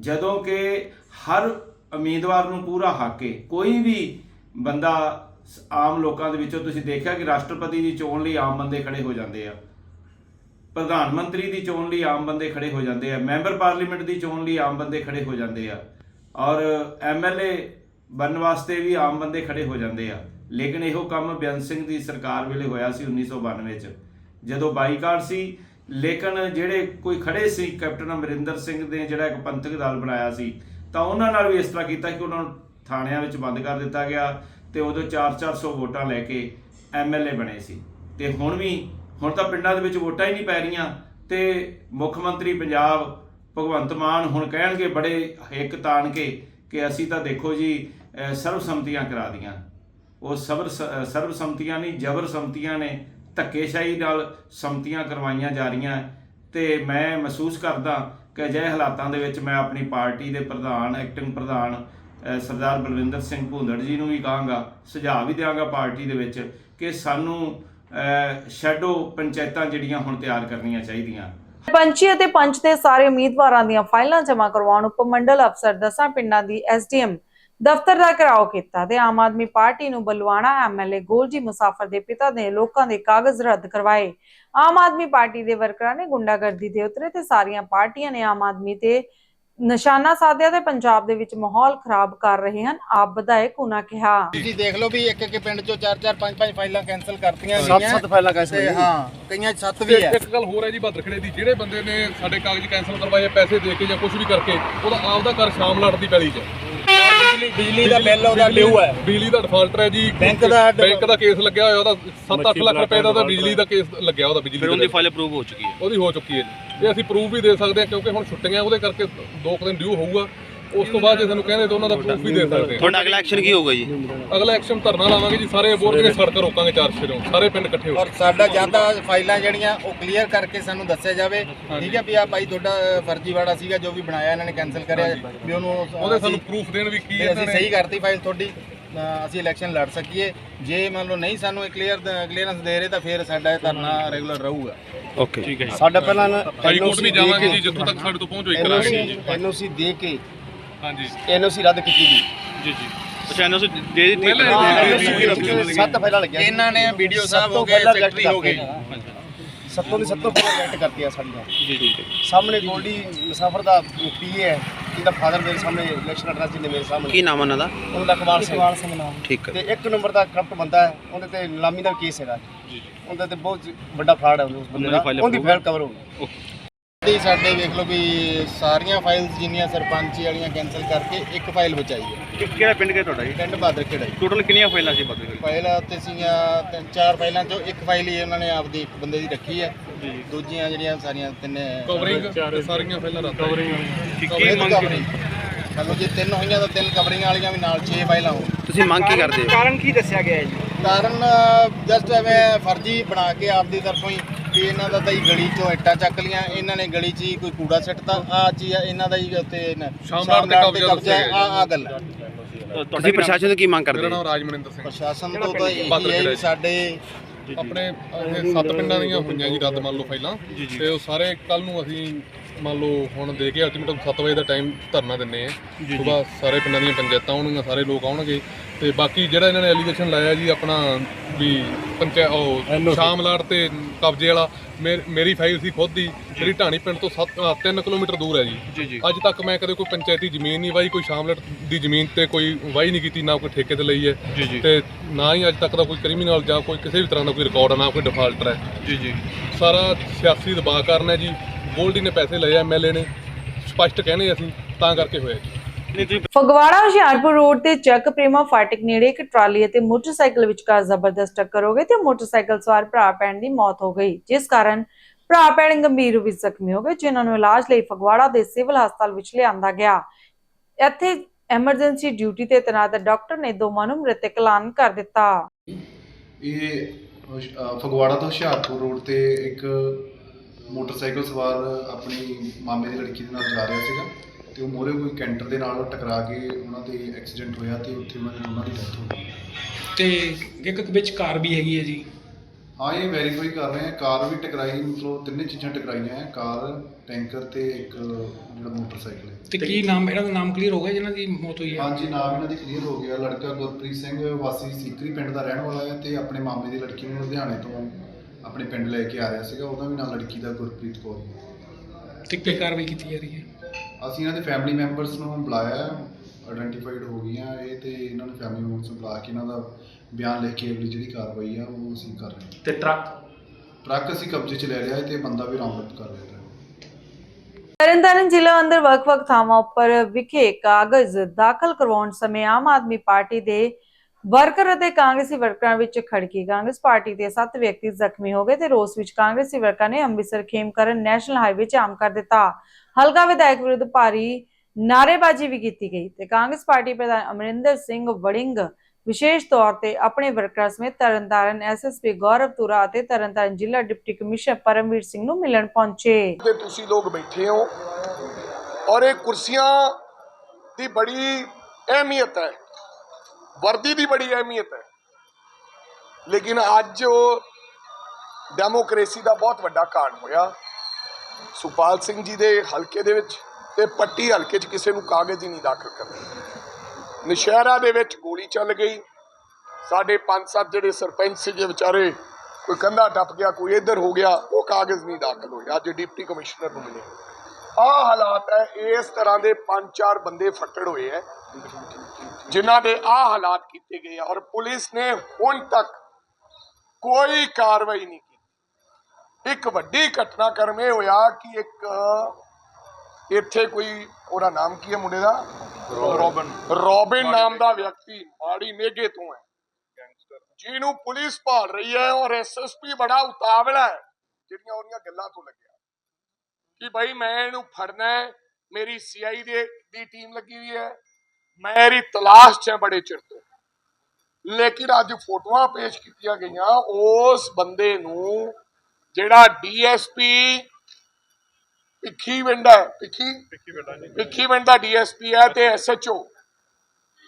[SPEAKER 5] ਜਦੋਂ ਕਿ ਹਰ ਉਮੀਦਵਾਰ ਨੂੰ ਪੂਰਾ ਹੱਕ ਹੈ, ਕੋਈ ਵੀ ਬੰਦਾ ਸ- ਆਮ ਲੋਕਾਂ ਦੇ ਵਿੱਚੋਂ ਤੁਸੀਂ ਦੇਖਿਆ ਕਿ ਰਾਸ਼ਟਰਪਤੀ ਦੀ ਚੋਣ ਲਈ ਆਮ ਬੰਦੇ ਖੜੇ ਹੋ ਜਾਂਦੇ ਆ। ਪ੍ਰਧਾਨ ਮੰਤਰੀ ਦੀ ਚੋਣ ਲਈ ਆਮ ਬੰਦੇ ਖੜੇ ਹੋ ਜਾਂਦੇ ਆ, ਮੈਂਬਰ ਪਾਰਲੀਮੈਂਟ ਦੀ ਚੋਣ ਲਈ ਆਮ ਬੰਦੇ ਖੜੇ ਹੋ ਜਾਂਦੇ ਆ, ਔਰ ਐਮਐਲਏ ਬਣਨ ਵਾਸਤੇ ਵੀ ਆਮ ਬੰਦੇ ਖੜੇ ਹੋ ਜਾਂਦੇ ਆ। ਲੇਕਿਨ ਇਹੋ ਕੰਮ ਬੇਅੰਤ ਸਿੰਘ ਦੀ ਸਰਕਾਰ ਵੇਲੇ ਹੋਇਆ ਸੀ 1992 ਚ, ਜਦੋਂ ਬਾਈਕਾਟ ਸੀ। ਲੇਕਿਨ ਜਿਹੜੇ ਕੋਈ ਖੜੇ ਸੀ, ਕੈਪਟਨ ਅਮਰਿੰਦਰ ਸਿੰਘ ਨੇ ਜਿਹੜਾ ਇੱਕ ਪੰਥਕ ਦਲ ਬਣਾਇਆ ਸੀ, ਤਾਂ ਉਹਨਾਂ ਨਾਲ ਵੀ ਇਸ ਤਰ੍ਹਾਂ ਕੀਤਾ ਕਿ ਉਹਨਾਂ ਨੂੰ ਥਾਣਿਆਂ ਵਿੱਚ ਬੰਦ ਕਰ ਦਿੱਤਾ ਗਿਆ ਤੇ ਉਦੋਂ 4-400 ਵੋਟਾਂ ਲੈ ਕੇ ਐਮਐਲਏ ਬਣੇ ਸੀ। ਤੇ ਹੁਣ ਵੀ ਹੁਣ ਤਾਂ ਪਿੰਡਾਂ ਦੇ ਵਿੱਚ ਵੋਟਾਂ ਹੀ ਨਹੀਂ ਪੈ ਰਹੀਆਂ ਤੇ ਮੁੱਖ ਮੰਤਰੀ ਪੰਜਾਬ ਭਗਵੰਤ ਮਾਨ ਹੁਣ ਕਹਿਣਗੇ ਬੜੇ ਇੱਕ ਤਾਣ ਕੇ ਕਿ ਅਸੀਂ ਤਾਂ ਦੇਖੋ ਜੀ, ਅਹ, ਸਰਬਸੰਮਤੀਆਂ ਕਰਾ ਦੀਆਂ। ਉਹ ਸਬਰ ਸ- ਸਰਬਸੰਮਤੀਆਂ ਨਹੀਂ ਜ਼ਬਰ ਸੰਮਤੀਆਂ ਨੇ ਧੱਕੇਸ਼ਾਹੀ ਨਾਲ ਸੰਮਤੀਆਂ ਕਰਵਾਈਆਂ ਜਾ ਰਹੀਆਂ। ਤੇ ਮੈਂ ਮਹਿਸੂਸ ਕਰਦਾ ਕਿ ਅਜਿਹੇ ਹਾਲਾਤਾਂ ਦੇ ਵਿੱਚ ਮੈਂ ਆਪਣੀ ਪਾਰਟੀ ਦੇ ਪ੍ਰਧਾਨ ਐਕਟਿੰਗ ਪ੍ਰਧਾਨ ਸਰਦਾਰ ਬਲਵਿੰਦਰ ਸਿੰਘ ਭੁੰਦੜ ਜੀ ਨੂੰ ਵੀ ਕਹਾਂਗਾ, ਸੁਝਾਅ ਵੀ ਦਿਆਂਗਾ ਪਾਰਟੀ ਦੇ ਵਿੱਚ ਕਿ ਸਾਨੂੰ ਸ਼ੈਡੋ ਪੰਚਾਇਤਾਂ ਜਿਹੜੀਆਂ ਹੁਣ ਤਿਆਰ ਕਰਨੀਆਂ ਚਾਹੀਦੀਆਂ।
[SPEAKER 1] ਪੰਚੀ ਅਤੇ ਪੰਚ ਦੇ ਸਾਰੇ ਉਮੀਦਵਾਰਾਂ ਦੀਆਂ ਫਾਈਲਾਂ ਜਮ੍ਹਾਂ ਕਰਵਾਉਣ ਉਪਮੰਡਲ ਅਫਸਰ ਦਸਾਂ ਪਿੰਡਾਂ ਦੀ ਐਸਡੀਐਮ ਦਫ਼ਤਰ ਦਾ ਘਿਰਾਓ ਕੀਤਾ ਤੇ ਆਮ ਆਦਮੀ ਪਾਰਟੀ ਨੂੰ ਬਲਵਾਣਾ ਐਮਐਲਏ ਗੋਲਜੀ ਮੁਸਾਫਰ ਦੇ ਪਿਤਾ ਨੇ ਲੋਕਾਂ ਦੇ ਕਾਗਜ਼ ਰੱਦ ਕਰਵਾਏ। ਆਮ ਆਦਮੀ ਪਾਰਟੀ ਦੇ ਵਰਕਰਾਂ ਨੇ ਗੁੰਡਾਗਰਦੀ ਦੇ ਉਤਰੇ ਤੇ ਸਾਰੀਆਂ ਪਾਰਟੀਆਂ ਨੇ ਆਮ ਆਦਮੀ ਤੇ ਨਿਸ਼ਾਨਾ ਸਾਧਿਆ ਤੇ ਪੰਜਾਬ ਦੇ ਵਿੱਚ ਮਾਹੌਲ ਖਰਾਬ ਕਰ ਰਹੇ ਹਨ ਆਪ ਵਿਧਾਇਕ ਉਹਨਾਂ ਕਿਹਾ।
[SPEAKER 6] ਤੁਸੀਂ ਦੇਖ ਲਓ ਵੀ ਇੱਕ ਇੱਕ ਪਿੰਡ ਚੋਂ ਚਾਰ ਚਾਰ ਪੰਜ ਪੰਜ ਫਾਈਲਾਂ ਕੈਨਸਲ ਕਰਤੀਆਂ
[SPEAKER 7] ਸੱਤ ਸੱਤ ਫਾਈਲਾਂ ਕੈਂਸਲ
[SPEAKER 6] ਤੇ ਹਾਂ ਕਈਆਂ 'ਚ ਸੱਤ ਵੀ ਹੈ।
[SPEAKER 8] ਇੱਕ ਗੱਲ ਹੋਰ ਹੈ ਜੀ ਭੱਦਰਖੜੇ ਦੀ ਜਿਹੜੇ ਬੰਦੇ ਨੇ ਸਾਡੇ ਕਾਗਜ਼ ਕੈਂਸਲ ਕਰਵਾਏ ਪੈਸੇ ਦੇ ਕੇ ਜਾਂ ਕੁਝ ਵੀ ਕਰਕੇ ਉਹਦਾ ਆਪਦਾ ਘਰ ਸ਼ਾਮ ਲੜਦੀ ਪੈਲੀ 'ਚ
[SPEAKER 6] ਬਿਜਲੀ ਬਿਜਲੀ ਦਾ ਬਿੱਲ ਉਹਦਾ ਡਿਊ ਹੈ।
[SPEAKER 8] ਬਿਜਲੀ ਦਾ ਡਿਫਾਲਟਰ ਹੈ ਜੀ।
[SPEAKER 6] ਬੈਂਕ ਦਾ-
[SPEAKER 8] ਬੈਂਕ ਦਾ ਕੇਸ ਲੱਗਿਆ ਹੋਇਆ ਉਹਦਾ 7-8 ਲੱਖ ਰੁਪਏ ਦਾ ਉਹਦਾ ਬਿਜਲੀ ਦਾ ਕੇਸ ਲੱਗਿਆ ਉਹਦਾ ਬਿਜਲੀ
[SPEAKER 7] ਫਿਰ
[SPEAKER 8] ਦਾ
[SPEAKER 7] ਉਹਦੀ ਫਾਈਲ ਅਪਰੂਵ ਹੋ ਚੁੱਕੀ ਹੈ।
[SPEAKER 8] ਉਹਦੀ ਹੋ ਚੁੱਕੀ ਹੈ ਜੀ। ਇਹ ਅਸੀਂ ਪ੍ਰੂਫ ਵੀ ਦੇ ਸਕਦੇ ਹਾਂ ਕਿਉਂਕਿ ਹੁਣ ਛੁੱਟੀਆਂ ਉਹਦੇ ਕਰਕੇ ਦੋ ਕੁ ਦਿਨ ਡਿਊ ਹੋਊਗਾ। ਉਸ ਤੋਂ ਬਾਅਦ ਜੇ ਸਾਨੂੰ ਕਹਿੰਦੇ ਤਾਂ ਉਹਨਾਂ ਦਾ ਪ੍ਰੂਫ ਵੀ ਦੇ ਸਕਦੇ ਹਾਂ
[SPEAKER 7] ਤੁਹਾਡਾ ਅਗਲਾ ਐਕਸ਼ਨ ਕੀ ਹੋਊਗਾ ਜੀ?
[SPEAKER 8] ਅਗਲਾ ਐਕਸ਼ਨ ਧਰਨਾ ਲਾਵਾਂਗੇ ਜੀ ਸਾਰੇ ਬੋਰਡ ਦੇ ਸੜਕ ਰੋਕਾਂਗੇ ਚਾਰ ਸ਼ੇਰੋਂ ਸਾਰੇ ਪਿੰਡ ਇਕੱਠੇ ਹੋ
[SPEAKER 6] ਔਰ ਸਾਡਾ ਜ਼ਿਆਦਾ ਫਾਈਲਾਂ ਜਿਹੜੀਆਂ ਉਹ ਕਲੀਅਰ ਕਰਕੇ ਸਾਨੂੰ ਦੱਸਿਆ ਜਾਵੇ। ਠੀਕ ਹੈ ਵੀ ਆ ਭਾਈ ਤੁਹਾਡਾ ਫਰਜ਼ੀਵਾੜਾ ਸੀਗਾ ਜੋ ਵੀ ਬਣਾਇਆ ਇਹਨਾਂ ਨੇ ਕੈਨਸਲ ਕਰਿਆ ਵੀ ਉਹਨੂੰ
[SPEAKER 8] ਉਹਦੇ ਸਾਨੂੰ
[SPEAKER 6] ਅਸੀਂ-
[SPEAKER 8] ਪ੍ਰੂਫ ਦੇਣ ਵੀ ਕੀ ਇਹਨਾਂ
[SPEAKER 6] ਅਸੀਂ ਸਹੀ ਕਰਤੀ ਫਾਈਲ ਤੁਹਾਡੀ ਅ, ਅਸੀਂ ਇਲੈਕਸ਼ਨ ਲੜ ਸਕੀਏ। ਜੇ ਮੰਨ ਲਓ ਨਹੀਂ ਸਾਨੂੰ ਇਹ ਕਲੀਅਰ ਕਲੀਅਰੈਂਸ ਦੇ ਰਹੇ ਤਾਂ ਫਿਰ ਸਾਡਾ ਇਹ ਧਰਨਾ ਰੈਗੂਲਰ ਰਹੂਗਾ।
[SPEAKER 7] ਓਕੇ। ਠੀਕ ਹੈ ਜੀ।
[SPEAKER 9] ਸਾਡਾ ਪਹਿਲਾਂ
[SPEAKER 8] ਹਾਈ ਕੋਰਟ ਵੀ ਜਾਵਾਂਗੇ ਜੀ ਜਿੱਥੋਂ ਤੱਕ ਸਾਡੇ ਤੋਂ ਪਹੁੰਚ ਹੋਈ ਕਰਾਂਗੇ। ਜੀ
[SPEAKER 9] ਐਨਓਸੀ ਦੇ ਕੇ
[SPEAKER 8] ਹਾਂਜੀ।
[SPEAKER 9] ਐਨਓਸੀ ਰੱਦ ਕੀਤੀ ਗਈ।
[SPEAKER 7] ਜੀ ਜੀ। ਅੱਛਾ ਇਹਨਾਂ ਦੇ ਦਿੱਤੀ
[SPEAKER 8] ਪਹਿਲਾਂ
[SPEAKER 9] ਸੱਤ ਫਾਈਲਾਂ ਲੱਗੀਆਂ।
[SPEAKER 6] ਇਹਨਾਂ ਨੇ ਵੀਡੀਓ ਸਾਹਿਬ ਹੋ ਗਏ ਸੈਕਟਰੀ ਹੋ ਗਏ।
[SPEAKER 9] ਸੱਤੋਂ ਦੀ ਸੱਤੋਂ ਪਹਿਲਾਂ ਰਿਜੈਕਟ ਕਰਤੀਆਂ ਸਾਡੀਆਂ।
[SPEAKER 7] ਜੀ ਜੀ।
[SPEAKER 9] ਸਾਹਮਣੇ ਗੋਲਡੀ ਮੁਸਾਫਰ ਦਾ ਪੀਏ ਹੈ ਜਿਹਦਾ ਫਾਦਰ ਮੇਰੇ ਸਾਹਮਣੇ ਇਲੈਕਸ਼ਨ ਅਡਰੈਸ ਜਿਹਨੇ ਮੇਰੇ ਸਾਹਮਣੇ।
[SPEAKER 7] ਕੀ ਨਾਮ ਉਹਨਾਂ ਦਾ?
[SPEAKER 9] ਉਹਦਾ ਲਖਵਾਲ ਸਿੰਘ।
[SPEAKER 7] ਠੀਕ ਹੈ
[SPEAKER 9] ਤੇ ਇੱਕ ਨੰਬਰ ਦਾ ਕਰਪਟ ਬੰਦਾ ਹੈ ਉਹਦੇ ਤੇ ਨਿਲਾਮੀ ਦਾ ਕੇਸ ਹੈਗਾ। ਉਹਦੇ ਤੇ ਬਹੁਤ ਵੱਡਾ ਫਰਾਡ ਹੈ ਉਸ ਬੰਦੇ
[SPEAKER 7] ਉਹਨਾਂ ਦੀ।
[SPEAKER 9] ਦਾ
[SPEAKER 7] ਫਾਈਲ
[SPEAKER 9] ਉਹਦੀ ਫਾਈਲ ਕਵਰ ਹੋ ਗਈ।
[SPEAKER 6] ਹੀ ਸਾਡੇ ਵੇਖ ਲਓ ਵੀ ਸਾਰੀਆਂ ਫਾਈਲਸ ਜਿੰਨੀਆਂ ਸਰਪੰਚੀ ਵਾਲੀਆਂ ਕੈਨਸਲ ਕਰਕੇ ਇੱਕ ਫਾਈਲ ਬਚਾਈ ਹੈ।
[SPEAKER 7] ਕਿ- ਕਿਹੜਾ ਪਿੰਡ ਕਿਹੜਾ ਤੁਹਾਡਾ ਜੀ?
[SPEAKER 6] ਪਿੰਡ ਬਾਦਰ ਖੇੜਾ ਜੀ।
[SPEAKER 7] ਟੋਟਲ ਕਿੰਨੀਆਂ ਫਾਈਲਾਂ ਸੀ ਬਾਕੀ
[SPEAKER 6] ਫਾਈਲ ਤੇ ਸੀਗੀਆਂ ਤਿੰਨ ਚਾਰ ਫਾਈਲਾਂ ਚੋਂ ਇੱਕ ਫਾਈਲ ਹੀ ਉਹਨਾਂ ਨੇ ਆਪਦੀ ਇੱਕ ਬੰਦੇ ਦੀ ਰੱਖੀ ਹੈ।
[SPEAKER 7] ਜੀ।
[SPEAKER 6] ਦੂਜੀਆਂ ਜਿਹੜੀਆਂ ਸਾਰੀਆਂ ਤਿੰਨੇ
[SPEAKER 8] ਕਵਰਿੰਗ ਤੇ ਸਾਰੀਆਂ ਪਹਿਲਾਂ ਰੱਖ ਕਵਰਿੰਗ
[SPEAKER 7] ਕੀ ਮੰਗ
[SPEAKER 6] ਕਵਰਿੰਗ ਮਤਲਬ ਜੇ ਤਿੰਨ ਹੋਈਆਂ ਤਾਂ ਤਿੰਨ ਕਵਰਿੰਗ ਵਾਲੀਆਂ ਵੀ ਨਾਲ 6 ਫਾਈਲਾਂ ਹੋਣ।
[SPEAKER 7] ਤੁਸੀਂ ਮੰਗ ਕੀ ਕਰਦੇ ਹੋ?
[SPEAKER 3] ਕਾਰਨ ਕੀ ਦੱਸਿਆ ਗਿਆ ਹੈ ਜੀ?
[SPEAKER 6] ਕਾਰਨ ਜਸਟ ਐਵੇਂ ਫਰਜ਼ੀ ਬਣਾ ਕੇ ਆਪਦੀ ਤਰਫੋਂ ਹੀ ਵੀ ਇਹਨਾਂ ਦਾ ਤਾਂ ਹੀ ਗਲੀ ਚੋਂ ਇੱਟਾਂ ਚੱਕ ਲੀਆਂ ਇਹਨਾਂ ਨੇ ਗਲੀ 'ਚ ਹੀ ਕੋਈ ਕੂੜਾ ਸਿੱਟਤਾ। ਆ ਚੀਜ਼ ਆ, ਇਹਨਾਂ ਦਾ ਹੀ ਉੱਤੇ ਨ-
[SPEAKER 8] ਸ਼ਾਮਲਾਟ ਤੇ
[SPEAKER 6] ਸ਼ਾਮਲਾਟ
[SPEAKER 8] ਕਬਜ਼ਾ
[SPEAKER 6] ਆ ਆ ਗੱਲ ਹੈ।
[SPEAKER 7] ਤੁਸੀਂ ਪ੍ਰਸ਼ਾਸਨ ਤੋਂ ਕੀ ਮੰਗ ਕਰਦੇ?
[SPEAKER 8] ਮੇਰਾ
[SPEAKER 7] ਹੋ
[SPEAKER 8] ਨਾਮ ਰਾਜਮਨਿੰਦਰ ਸਿੰਘ
[SPEAKER 6] ਪ੍ਰਸ਼ਾਸਨ ਤੋਂ ਤਾਂ ਇਹੀ ਹੈ ਵੀ। ਸਾਡੇ
[SPEAKER 8] ਆਪਣੇ ਇਹ ਸੱਤ ਪਿੰਡਾਂ ਦੀਆਂ ਹੋਈਆਂ ਜੀ ਰੱਦ ਮੰਨ ਲਓ ਪਹਿਲਾਂ ਤੇ ਉਹ ਸਾਰੇ ਕੱਲ ਨੂੰ ਅਸੀਂ ਮੰਨ ਲਓ ਹੁਣ ਦੇ ਕੇ ਅਲਟੀਮੇਟਮ 7 ਵਜੇ ਦਾ ਟਾਈਮ ਧਰਨਾ ਦਿੰਨੇ ਆ। ਸੁਬਾ ਸਾਰੇ ਪਿੰਡਾਂ ਦੀਆਂ ਪੰਚਾਇਤਾਂ ਆਉਣਗੀਆਂ ਸਾਰੇ ਲੋਕ ਆਉਣਗੇ। ਤੇ ਬਾਕੀ ਜਿਹੜਾ ਇਹਨਾਂ ਨੇ ਐਲੀਗੇਸ਼ਨ ਲਾਇਆ ਜੀ ਆਪਣਾ ਵੀ ਪੰਚਾਇਤ ਉਹ ਸ਼ਾਮਲਾਟ ਤੇ ਕਬਜ਼ੇ ਵਾਲਾ ਮੇਰ- ਫਾਈਲ ਸੀ ਖੁਦ ਦੀ ਮੇਰੀ ਢਾਣੀ ਪਿੰਡ ਤੋਂ 3 ਕਿਲੋਮੀਟਰ ਦੂਰ ਹੈ
[SPEAKER 7] ਜੀ।
[SPEAKER 8] ਅੱਜ ਤੱਕ ਮੈਂ ਕਦੇ ਕੋਈ ਪੰਚਾਇਤੀ ਜ਼ਮੀਨ ਨਹੀਂ ਵਾਈ ਕੋਈ ਸ਼ਾਮਲਾਟ ਦੀ ਜ਼ਮੀਨ ਤੇ ਕੋਈ ਵਾਈ ਨਹੀਂ ਕੀਤੀ ਨਾ ਕੋਈ ਠੇਕੇ ਤੇ ਲਈ ਹੈ। ਤੇ ਨਾ ਹੀ ਅੱਜ ਤੱਕ ਦਾ ਕੋਈ ਕ੍ਰਿਮੀਨਲ ਜਾਂ ਕੋਈ ਕਿਸੇ ਵੀ ਤਰ੍ਹਾਂ ਦਾ ਕੋਈ ਰਿਕਾਰਡ ਨਾ ਕੋਈ ਡਿਫਾਲਟਰ ਹੈ।
[SPEAKER 7] ਜੀ ਜੀ।
[SPEAKER 8] ਸਾਰਾ ਸਿਆਸੀ ਦਬਾਅ ਕਾਰਨ ਹੈ ਜੀ। ਗੋਲਡੀ ਨੇ ਪੈਸੇ ਲਏ ਐਮਐਲਏ ਨੇ ਸਪਸ਼ਟ ਕਹਿੰਦੇ ਅਸੀਂ ਤਾਂ ਕਰਕੇ ਹੋਇਆ ਜੀ।
[SPEAKER 1] ਫਗਵਾੜਾ ਹੁਸ਼ਿਆਰਪੁਰ ਰੋਡ ਤੇ ਚੱਕ ਪ੍ਰੇਮਾ ਫਾਟਕ ਨੇੜੇ ਇੱਕ ਟਰਾਲੀ ਅਤੇ ਮੋਟਰਸਾਈਕਲ ਵਿਚਕਾਰ ਜ਼ਬਰਦਸਤ ਟੱਕਰ ਹੋ ਗਈ ਤੇ ਮੋਟਰਸਾਈਕਲ ਸਵਾਰ ਭਰਾ ਭੈਣ ਦੀ ਮੌਤ ਹੋ ਗਈ ਜਿਸ ਕਾਰਨ ਭਰਾ ਭੈਣ ਗੰਭੀਰ ਰੂਪ ਵਿੱਚ ਜ਼ਖਮੀ ਹੋ ਗਏ ਜਿਨ੍ਹਾਂ ਨੂੰ ਇਲਾਜ ਲਈ ਫਗਵਾੜਾ ਦੇ ਸਿਵਲ ਹਸਪਤਾਲ ਵਿੱਚ ਲਿਆਂਦਾ ਗਿਆ। ਇੱਥੇ ਐਮਰਜੈਂਸੀ ਡਿਊਟੀ ਤੇ ਤੈਨਾਤ ਡਾਕਟਰ ਨੇ ਦੋਵਾਂ ਨੂੰ ਮ੍ਰਿਤਕ ਐਲਾਨ ਕਰ ਦਿੱਤਾ।
[SPEAKER 10] ਇਹ ਹੁਸ਼- ਅ, ਫਗਵਾੜਾ ਤੋਂ ਹੁਸ਼ਿਆਰਪੁਰ ਰੋਡ ਤੇ ਇੱਕ ਮੋਟਰਸਾਈਕਲ ਸਵਾਰ ਆਪਣੀ ਮਾਮੇ ਦੀ ਲੜਕੀ ਦੇ ਨਾਲ ਜਾ ਰਿਹਾ ਸੀਗਾ ਤੇ ਉਹ ਮੋਰੇ ਕੋਈ ਕੈਂਟਰ ਦੇ ਨਾਲ ਟਕਰਾ ਕੇ ਉਹਨਾਂ ਦੇ ਐਕਸੀਡੈਂਟ ਹੋਇਆ ਤੇ ਉੱਥੇ ਉਹਨਾਂ ਦੀ ਦੋਨਾਂ ਦੀ ਡੈਥ ਹੋ ਗਈ।
[SPEAKER 11] ਤੇ ਇੱਕ ਵਿੱਚ ਕਾਰ ਵੀ ਹੈਗੀ ਹੈ ਜੀ?
[SPEAKER 10] ਹਾਂ ਇਹ ਵੈਰੀਫਾਈ ਕਰ ਰਹੇ ਆ ਕਾਰ ਵੀ ਟਕਰਾਈ ਮਤਲਬ ਤਿੰਨੇ ਚੀਜ਼ਾਂ ਟਕਰਾਈਆਂ ਹੈ। ਕਾਰ ਟੈਂਕਰ ਤੇ ਇੱਕ ਜਿਹੜਾ ਮੋਟਰਸਾਈਕਲ ਹੈ।
[SPEAKER 11] ਤੇ ਕੀ ਨਾਮ ਇਹਨਾਂ ਦਾ ਨਾਮ ਕਲੀਅਰ ਹੋ ਗਿਆ ਜਿਨ੍ਹਾਂ ਦੀ ਮੌਤ ਹੋਈ ਹੈ?
[SPEAKER 10] ਹਾਂਜੀ ਨਾਮ ਇਹਨਾਂ ਦੀ ਕਲੀਅਰ ਹੋ ਗਿਆ। ਲੜਕਾ ਗੁਰਪ੍ਰੀਤ ਸਿੰਘ ਵਾਸੀ ਸੀਕਰੀ ਪਿੰਡ ਦਾ ਰਹਿਣ ਵਾਲਾ ਹੈ ਤੇ ਆਪਣੇ ਮਾਮੇ ਦੀ ਲੜਕੀ ਨੂੰ ਲੁਧਿਆਣੇ ਤੋਂ ਆਪਣੇ ਪਿੰਡ ਲੈ ਕੇ ਆ ਰਿਹਾ ਸੀਗਾ ਉਹਦਾ ਵੀ ਨਾਮ ਲੜਕੀ ਦਾ ਗੁਰਪ੍ਰੀਤ ਕੌਰ। ਹੈ
[SPEAKER 11] ਤੇ ਕੀ ਕਾਰਵਾਈ ਕੀਤੀ ਜਾ ਰਹੀ ਹੈ?
[SPEAKER 10] ਅਸੀਂ ਇਹਨਾਂ ਦੇ ਫੈਮਿਲੀ ਮੈਂਬਰਸ ਨੂੰ ਬੁਲਾਇਆ ਆਇਡੈਂਟੀਫਾਈਡ ਹੋ ਗਈਆਂ ਇਹ ਤੇ ਇਹਨਾਂ ਨੇ ਫੈਮਿਲੀ ਮੈਂਬਰਸ ਨੂੰ ਬੁਲਾ ਕੇ ਇਹਨਾਂ ਦਾ ਬਿਆਨ ਲਿਖ ਕੇ ਅਗਲੀ ਜਿਹੜੀ ਕਾਰਵਾਈ ਆ ਉਹ ਅਸੀਂ ਕਰ ਰਹੇ ਹਾਂ।
[SPEAKER 11] ਤੇ ਟਰੱਕ?
[SPEAKER 10] ਟਰੱਕ ਅਸੀਂ ਕਬਜ਼ੇ 'ਚ ਲੈ ਲਿਆ ਹੈ ਤੇ ਬੰਦਾ ਵੀ ਰਾਉਂਡ ਅਪ ਕਰ ਲਿਆ ਹੈ।
[SPEAKER 1] ਤਰਨਤਾਰਨ ਜ਼ਿਲ੍ਹਾ ਅੰਦਰ ਵੱਖ-ਵੱਖ ਥਾਵਾਂ ਉੱਪਰ ਵਿਖੇ ਕਾਗਜ਼ ਦਾਖਲ ਕਰਵਾਉਣ ਸਮੇਂ ਆਮ ਆਦਮੀ ਪਾਰਟੀ ਦੇ ਵਰਕਰ ਅਤੇ ਕਾਂਗਰਸੀ ਵਰਕਰਾਂ ਵਿੱਚ ਖੜਕੀ। ਕਾਂਗਰਸ ਪਾਰਟੀ ਦੇ 7 ਵਿਅਕਤੀ ਜ਼ਖਮੀ ਹੋ ਗਏ ਤੇ ਰੋਸ ਵਿੱਚ ਕਾਂਗਰਸੀ ਵਰਕਰਾਂ ਨੇ Amritsar, Khemkaran national highway jam ਕਰ ਦਿੱਤਾ। ਹਲਕਾ ਵਿਧਾਇਕ ਵਿਰੁੱਧ ਭਾਰੀ ਨਾਅਰੇਬਾਜ਼ੀ ਵੀ ਕੀਤੀ ਗਈ ਤੇ ਕਾਂਗਰਸ ਪਾਰਟੀ ਪ੍ਰਧਾਨ ਅਮਰਿੰਦਰ ਸਿੰਘ ਵੜਿੰਗ ਵਿਸ਼ੇਸ਼ ਤੌਰ ਤੇ ਆਪਣੇ ਵਰਕਰਾਂ ਸਮੇਤ ਤਰਨਤਾਰਨ ਐਸਐਸਪੀ ਗੌਰਵ ਤੁਰਾ ਅਤੇ ਤਰਨਤਾਰਨ ਜ਼ਿਲ੍ਹਾ ਡਿਪਟੀ ਕਮਿਸ਼ਨਰ ਪਰਮਵੀਰ ਸਿੰਘ ਨੂੰ ਮਿਲਣ ਪਹੁੰਚੇ।
[SPEAKER 12] ਤੇ ਤੁਸੀਂ ਲੋਕ ਬੈਠੇ ਹੋ ਔਰ ਇਹ ਕੁਰਸੀਆਂ ਦੀ ਬੜੀ ਅਹਿਮੀਅਤ ਹੈ। ਵਰਦੀ ਦੀ ਬੜੀ ਅਹਿਮੀਅਤ ਹੈ। ਲੇਕਿਨ ਅੱਜ ਉਹ ਡੈਮੋਕ੍ਰੇਸੀ ਦਾ ਬਹੁਤ ਵੱਡਾ ਕਾਰਨ ਹੋਇਆ। ਸੁਪਾਲ ਸਿੰਘ ਜੀ ਦੇ ਹਲਕੇ ਦੇ ਵਿੱਚ ਤੇ ਪੱਟੀ ਹਲਕੇ 'ਚ ਕਿਸੇ ਨੂੰ ਕਾਗਜ਼ ਹੀ ਨਹੀਂ ਦਾਖਲ ਕਰਨਾ ਨਸ਼ਹਿਰਾ ਦੇ ਵਿੱਚ ਗੋਲੀ ਚੱਲ ਗਈ। ਸਾਡੇ ਪੰਜ ਸੱਤ ਜਿਹੜੇ ਸਰਪੰਚ ਸੀਗੇ ਵਿਚਾਰੇ, ਕੋਈ ਕੰਧਾ ਟੱਪ ਗਿਆ, ਕੋਈ ਇੱਧਰ ਹੋ ਗਿਆ, ਉਹ ਕਾਗਜ਼ ਨਹੀਂ ਦਾਖਲ ਹੋਏ। ਅੱਜ ਡਿਪਟੀ ਕਮਿਸ਼ਨਰ ਨੂੰ ਮਿਲੇ। ਆਹ ਹਾਲਾਤ ਹੈ ਇਸ ਤਰ੍ਹਾਂ ਦੇ ਪੰਜ ਚਾਰ ਬੰਦੇ ਫੱਟੜ ਹੋਏ ਹੈ ਜਿਨ੍ਹਾਂ ਦੇ ਆਹ ਹਾਲਾਤ ਕੀਤੇ ਗਏ ਆ। ਔਰ ਪੁਲਿਸ ਨੇ ਹੁਣ ਤੱਕ ਕੋਈ ਕਾਰਵਾਈ ਨਹੀਂ ਕੀਤੀ। ਇੱਕ ਵੱਡੀ ਘਟਨਾਕ੍ਰਮ ਇਹ ਹੋਇਆ ਕਿ ਇੱਕ ਇੱਥੇ ਕੋਈ ਉਹਦਾ ਨਾਮ ਕੀ ਹੈ ਮੁੰਡੇ ਦਾ? ਰੋਬਨ। ਰੋਬਿਨ ਨਾਮ ਦਾ ਵਿਅਕਤੀ ਮਾੜੀ ਮੇਗੇ ਤੋਂ ਹੈ। ਜਿਹਨੂੰ ਪੁਲਿਸ ਭਾਲ ਰਹੀ ਹੈ ਔਰ ਐਸਐਸਪੀ ਬੜਾ ਉਤਾਵਲਾ ਹੈ ਜਿਹੜੀਆਂ ਉਹਦੀਆਂ ਗੱਲਾਂ ਤੋਂ ਲੱਗਿਆ। ਕਿ ਭਾਈ ਮੈਂ ਇਹਨੂੰ ਫੜਨਾ ਹੈ ਮੇਰੀ ਸੀਆਈ ਦੇ ਦੀ ਟੀਮ ਲੱਗੀ ਹੋਈ ਹੈ ਮੈਂ ਇਹਦੀ ਤਲਾਸ਼ 'ਚ ਹਾਂ ਬੜੇ ਚਿਰ ਤੋਂ। ਲੇਕਿਨ ਅੱਜ ਫੋਟੋਆਂ ਪੇਸ਼ ਕੀਤੀਆਂ ਗਈਆਂ ਉਸ ਬੰਦੇ ਨੂੰ ਜਿਹੜਾ ਡੀਐਸਪੀ ਭਿੱਖੀ ਵਿੰਡਾ ਹੈ ਭਿੱਖੀ? ਭਿੱਖੀ ਵਿੰਡ ਡੀਐਸਪੀ ਹੈ ਤੇ ਐਸਐਚਓ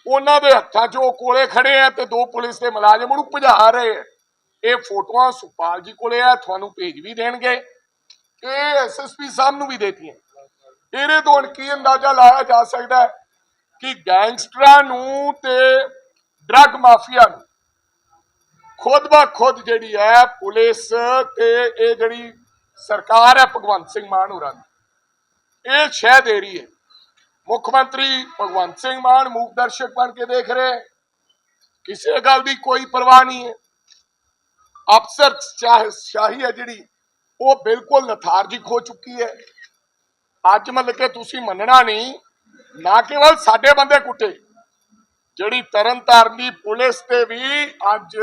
[SPEAKER 12] ਉਹਨਾਂ ਦੇ ਹੱਥਾਂ 'ਚ ਉਹ ਕੋਲੇ ਖੜੇ ਆ ਤੇ ਦੋ ਪੁਲਿਸ ਦੇ ਮੁਲਾਜ਼ਮ ਉਹਨੂੰ ਭਜਾ ਰਹੇ ਆ। ਇਹ ਫੋਟੋਆਂ ਸੁਪਾਲ ਜੀ ਕੋਲੇ ਆ ਤੁਹਾਨੂੰ ਭੇਜ ਵੀ ਦੇਣਗੇ। ਇਹ ਐਸਐਸਪੀ ਸਾਹਿਬ ਨੂੰ ਵੀ ਦੇਤੀਆਂ। ਇਹਦੇ ਤੋਂ ਕੀ ਅੰਦਾਜ਼ਾ ਲਾਇਆ ਜਾ ਸਕਦਾ ਹੈ ਕਿ ਗੈਂਗਸਟਰਾਂ ਨੂੰ ਤੇ ਡਰੱਗ ਮਾਫੀਆ ਨੂੰ ਖੁਦ ਬਾ ਖੁਦ ਜਿਹੜੀ ਹੈ ਪੁਲਿਸ ਤੇ ਇਹ ਜਿਹੜੀ ਸਰਕਾਰ ਹੈ ਭਗਵੰਤ ਸਿੰਘ ਮਾਨ ਹੋਰਾਂ ਦੀ, ਇਹ ਸ਼ਹਿ ਦੇ ਰਹੀ ਹੈ। ਮੁੱਖ ਮੰਤਰੀ ਭਗਵੰਤ ਸਿੰਘ ਮਾਨ ਮੂਕ ਦਰਸ਼ਕ ਬਣ ਕੇ ਦੇਖ ਰਹੇ ਕਿਸੇ ਗੱਲ ਦੀ ਕੋਈ ਪਰਵਾਹ ਨਹੀਂ ਹੈ। ਅਫਸਰ ਸ਼ਾਹ- ਸ਼ਾਹੀ ਹੈ ਜਿਹੜੀ ਉਹ ਬਿਲਕੁਲ ਲਥਾਰਜਿਕ ਹੋ ਚੁੱਕੀ ਹੈ। ਅੱਜ ਮਤਲਬ ਕਿ ਤੁਸੀਂ ਮੰਨਣਾ ਨਹੀਂ ਨਾ ਕੇਵਲ ਸਾਡੇ ਬੰਦੇ ਕੁੱਟੇ ਜਿਹੜੀ ਤਰਨਤਾਰਨ ਦੀ ਪੁਲਿਸ ਤੇ ਵੀ ਅੱਜ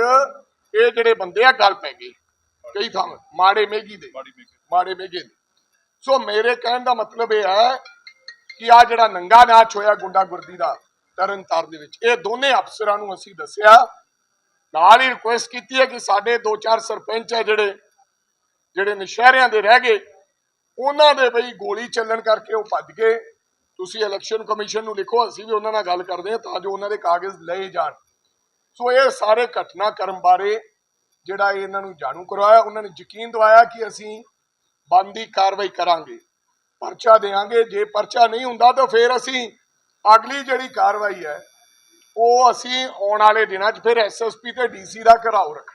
[SPEAKER 12] ਇਹ ਜਿਹੜੇ ਬੰਦੇ ਆ ਗੱਲ ਪੈ ਗਈ। ਕਈ ਥਾਂ ਮਾੜੇ ਮੇਗੀ ਦੇ ਮਾੜੇ ਮੇਗੇ। ਦੇ। ਸੋ ਮੇਰੇ ਕਹਿਣ ਦਾ ਮਤਲਬ ਇਹ ਹੈ ਕਿ ਆ ਜਿਹੜਾ ਨੰਗਾ ਨਾਚ ਹੋਇਆ ਗੁੰਡਾਗਰਦੀ ਦਾ ਤਰਨਤਾਰਨ ਦੇ ਵਿੱਚ ਇਹ ਦੋਨੇ ਅਫਸਰਾਂ ਨੂੰ ਅਸੀਂ ਦੱਸਿਆ। ਨਾਲ ਹੀ ਰਿਕੁਐਸਟ ਕੀਤੀ ਹੈ ਕਿ ਸਾਡੇ ਦੋ ਚਾਰ ਸਰਪੰਚ ਹੈ ਜਿਹੜੇ ਜਿਹੜੇ ਨਸ਼ਹਿਰਿਆਂ ਦੇ ਰਹਿ ਗਏ, ਉਹਨਾਂ ਦੇ ਬਈ ਗੋਲੀ ਚੱਲਣ ਕਰਕੇ ਉਹ ਭੱਜ ਗਏ। ਤੁਸੀਂ ਇਲੈਕਸ਼ਨ ਕਮਿਸ਼ਨ ਨੂੰ ਲਿਖੋ, ਅਸੀਂ ਵੀ ਉਹਨਾਂ ਨਾਲ ਗੱਲ ਕਰਦੇ ਹਾਂ ਤਾਂ ਜੋ ਉਹਨਾਂ ਦੇ ਕਾਗਜ਼ ਲਏ ਜਾਣ। ਸੋ ਇਹ ਸਾਰੇ ਘਟਨਾਕ੍ਰਮ ਬਾਰੇ ਜਿਹੜਾ ਇਹਨਾਂ ਨੂੰ ਜਾਣੂ ਕਰਵਾਇਆ, ਉਹਨਾਂ ਨੇ ਯਕੀਨ ਦਵਾਇਆ ਕਿ ਅਸੀਂ ਬੰਦੀ ਕਾਰਵਾਈ ਕਰਾਂਗੇ, ਪਰਚਾ ਦੇਾਂਗੇ ਜੇ ਪਰਚਾ ਨਹੀਂ ਹੁੰਦਾ ਤਾਂ ਫਿਰ ਅਸੀਂ ਅਗਲੀ ਜਿਹੜੀ ਕਾਰਵਾਈ ਹੈ, ਉਹ ਅਸੀਂ ਆਉਣ ਵਾਲੇ ਦਿਨਾਂ 'ਚ ਫਿਰ ਐਸਐਸਪੀ ਤੇ ਡੀਸੀ ਦਾ ਘਰਾਓ ਰੱਖ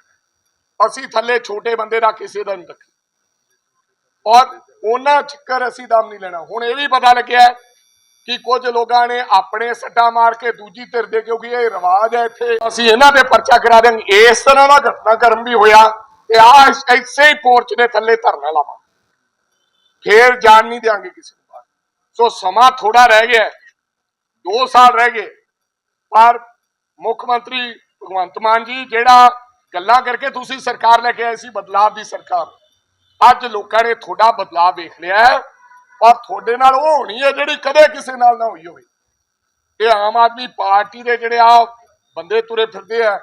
[SPEAKER 12] ਅਸੀਂ ਥੱਲੇ ਛੋਟੇ ਬੰਦੇ ਦਾ ਕਿਸੇ ਦਾ ਨਹੀਂ ਰੱਖ ਔਰ ਉਹਨਾਂ ਚੱਕਰ ਅਸੀਂ ਦਮ ਨਹੀਂ ਲੈਣਾ। ਹੁਣ ਇਹ ਵੀ ਪਤਾ ਲੱਗਿਆ ਕਿ ਕੁਝ ਲੋਕਾਂ ਨੇ ਆਪਣੇ ਸੱਟਾ ਮਾਰ ਕੇ ਦੂਜੀ ਧਿਰ ਦੇ, ਕਿਉਂਕਿ ਇਹ ਰਿਵਾਜ ਹੈ ਇੱਥੇ, ਅਸੀਂ ਇਹਨਾਂ ਤੇ ਪਰਚਾ ਕਰਾ ਦੇਂਗੇ ਇਸ ਤਰ੍ਹਾਂ ਦਾ ਘਟਨਾਕ੍ਰਮ ਵੀ ਹੋਇਆ ਤੇ ਆ ਐਸੇ ਹੀ ਪੋਰਚ ਦੇ ਥੱਲੇ ਧਰਨਾ ਲਾਵਾਂ। ਫੇਰ ਜਾਣ ਨਹੀਂ ਦਿਆਂਗੇ ਕਿਸੇ ਨੂੰ ਸੋ ਸਮਾਂ ਥੋੜਾ ਰਹਿ ਗਿਆ 2 ਸਾਲ ਰਹਿ ਗਏ। ਪਰ ਮੁੱਖ ਮੰਤਰੀ ਭਗਵੰਤ ਮਾਨ ਜੀ, ਜਿਹੜਾ ਗੱਲਾਂ ਕਰਕੇ ਤੁਸੀਂ ਸਰਕਾਰ ਲੈ ਕੇ ਆਏ ਸੀ ਬਦਲਾਵ ਦੀ ਸਰਕਾਰ। ਅੱਜ ਲੋਕਾਂ ਨੇ ਤੁਹਾਡਾ ਬਦਲਾਅ ਵੇਖ ਲਿਆ ਹੈ ਤੁਹਾਡੇ ਨਾਲ ਉਹ ਹੋਣੀ ਹੈ ਜਿਹੜੀ ਕਦੇ ਕਿਸੇ ਨਾਲ ਨਾ ਹੋਈ ਹੋਵੇ। ਇਹ ਆਮ ਆਦਮੀ ਪਾਰਟੀ ਦੇ ਜਿਹੜੇ ਆ ਬੰਦੇ ਤੁਰੇ ਫਿਰਦੇ ਆ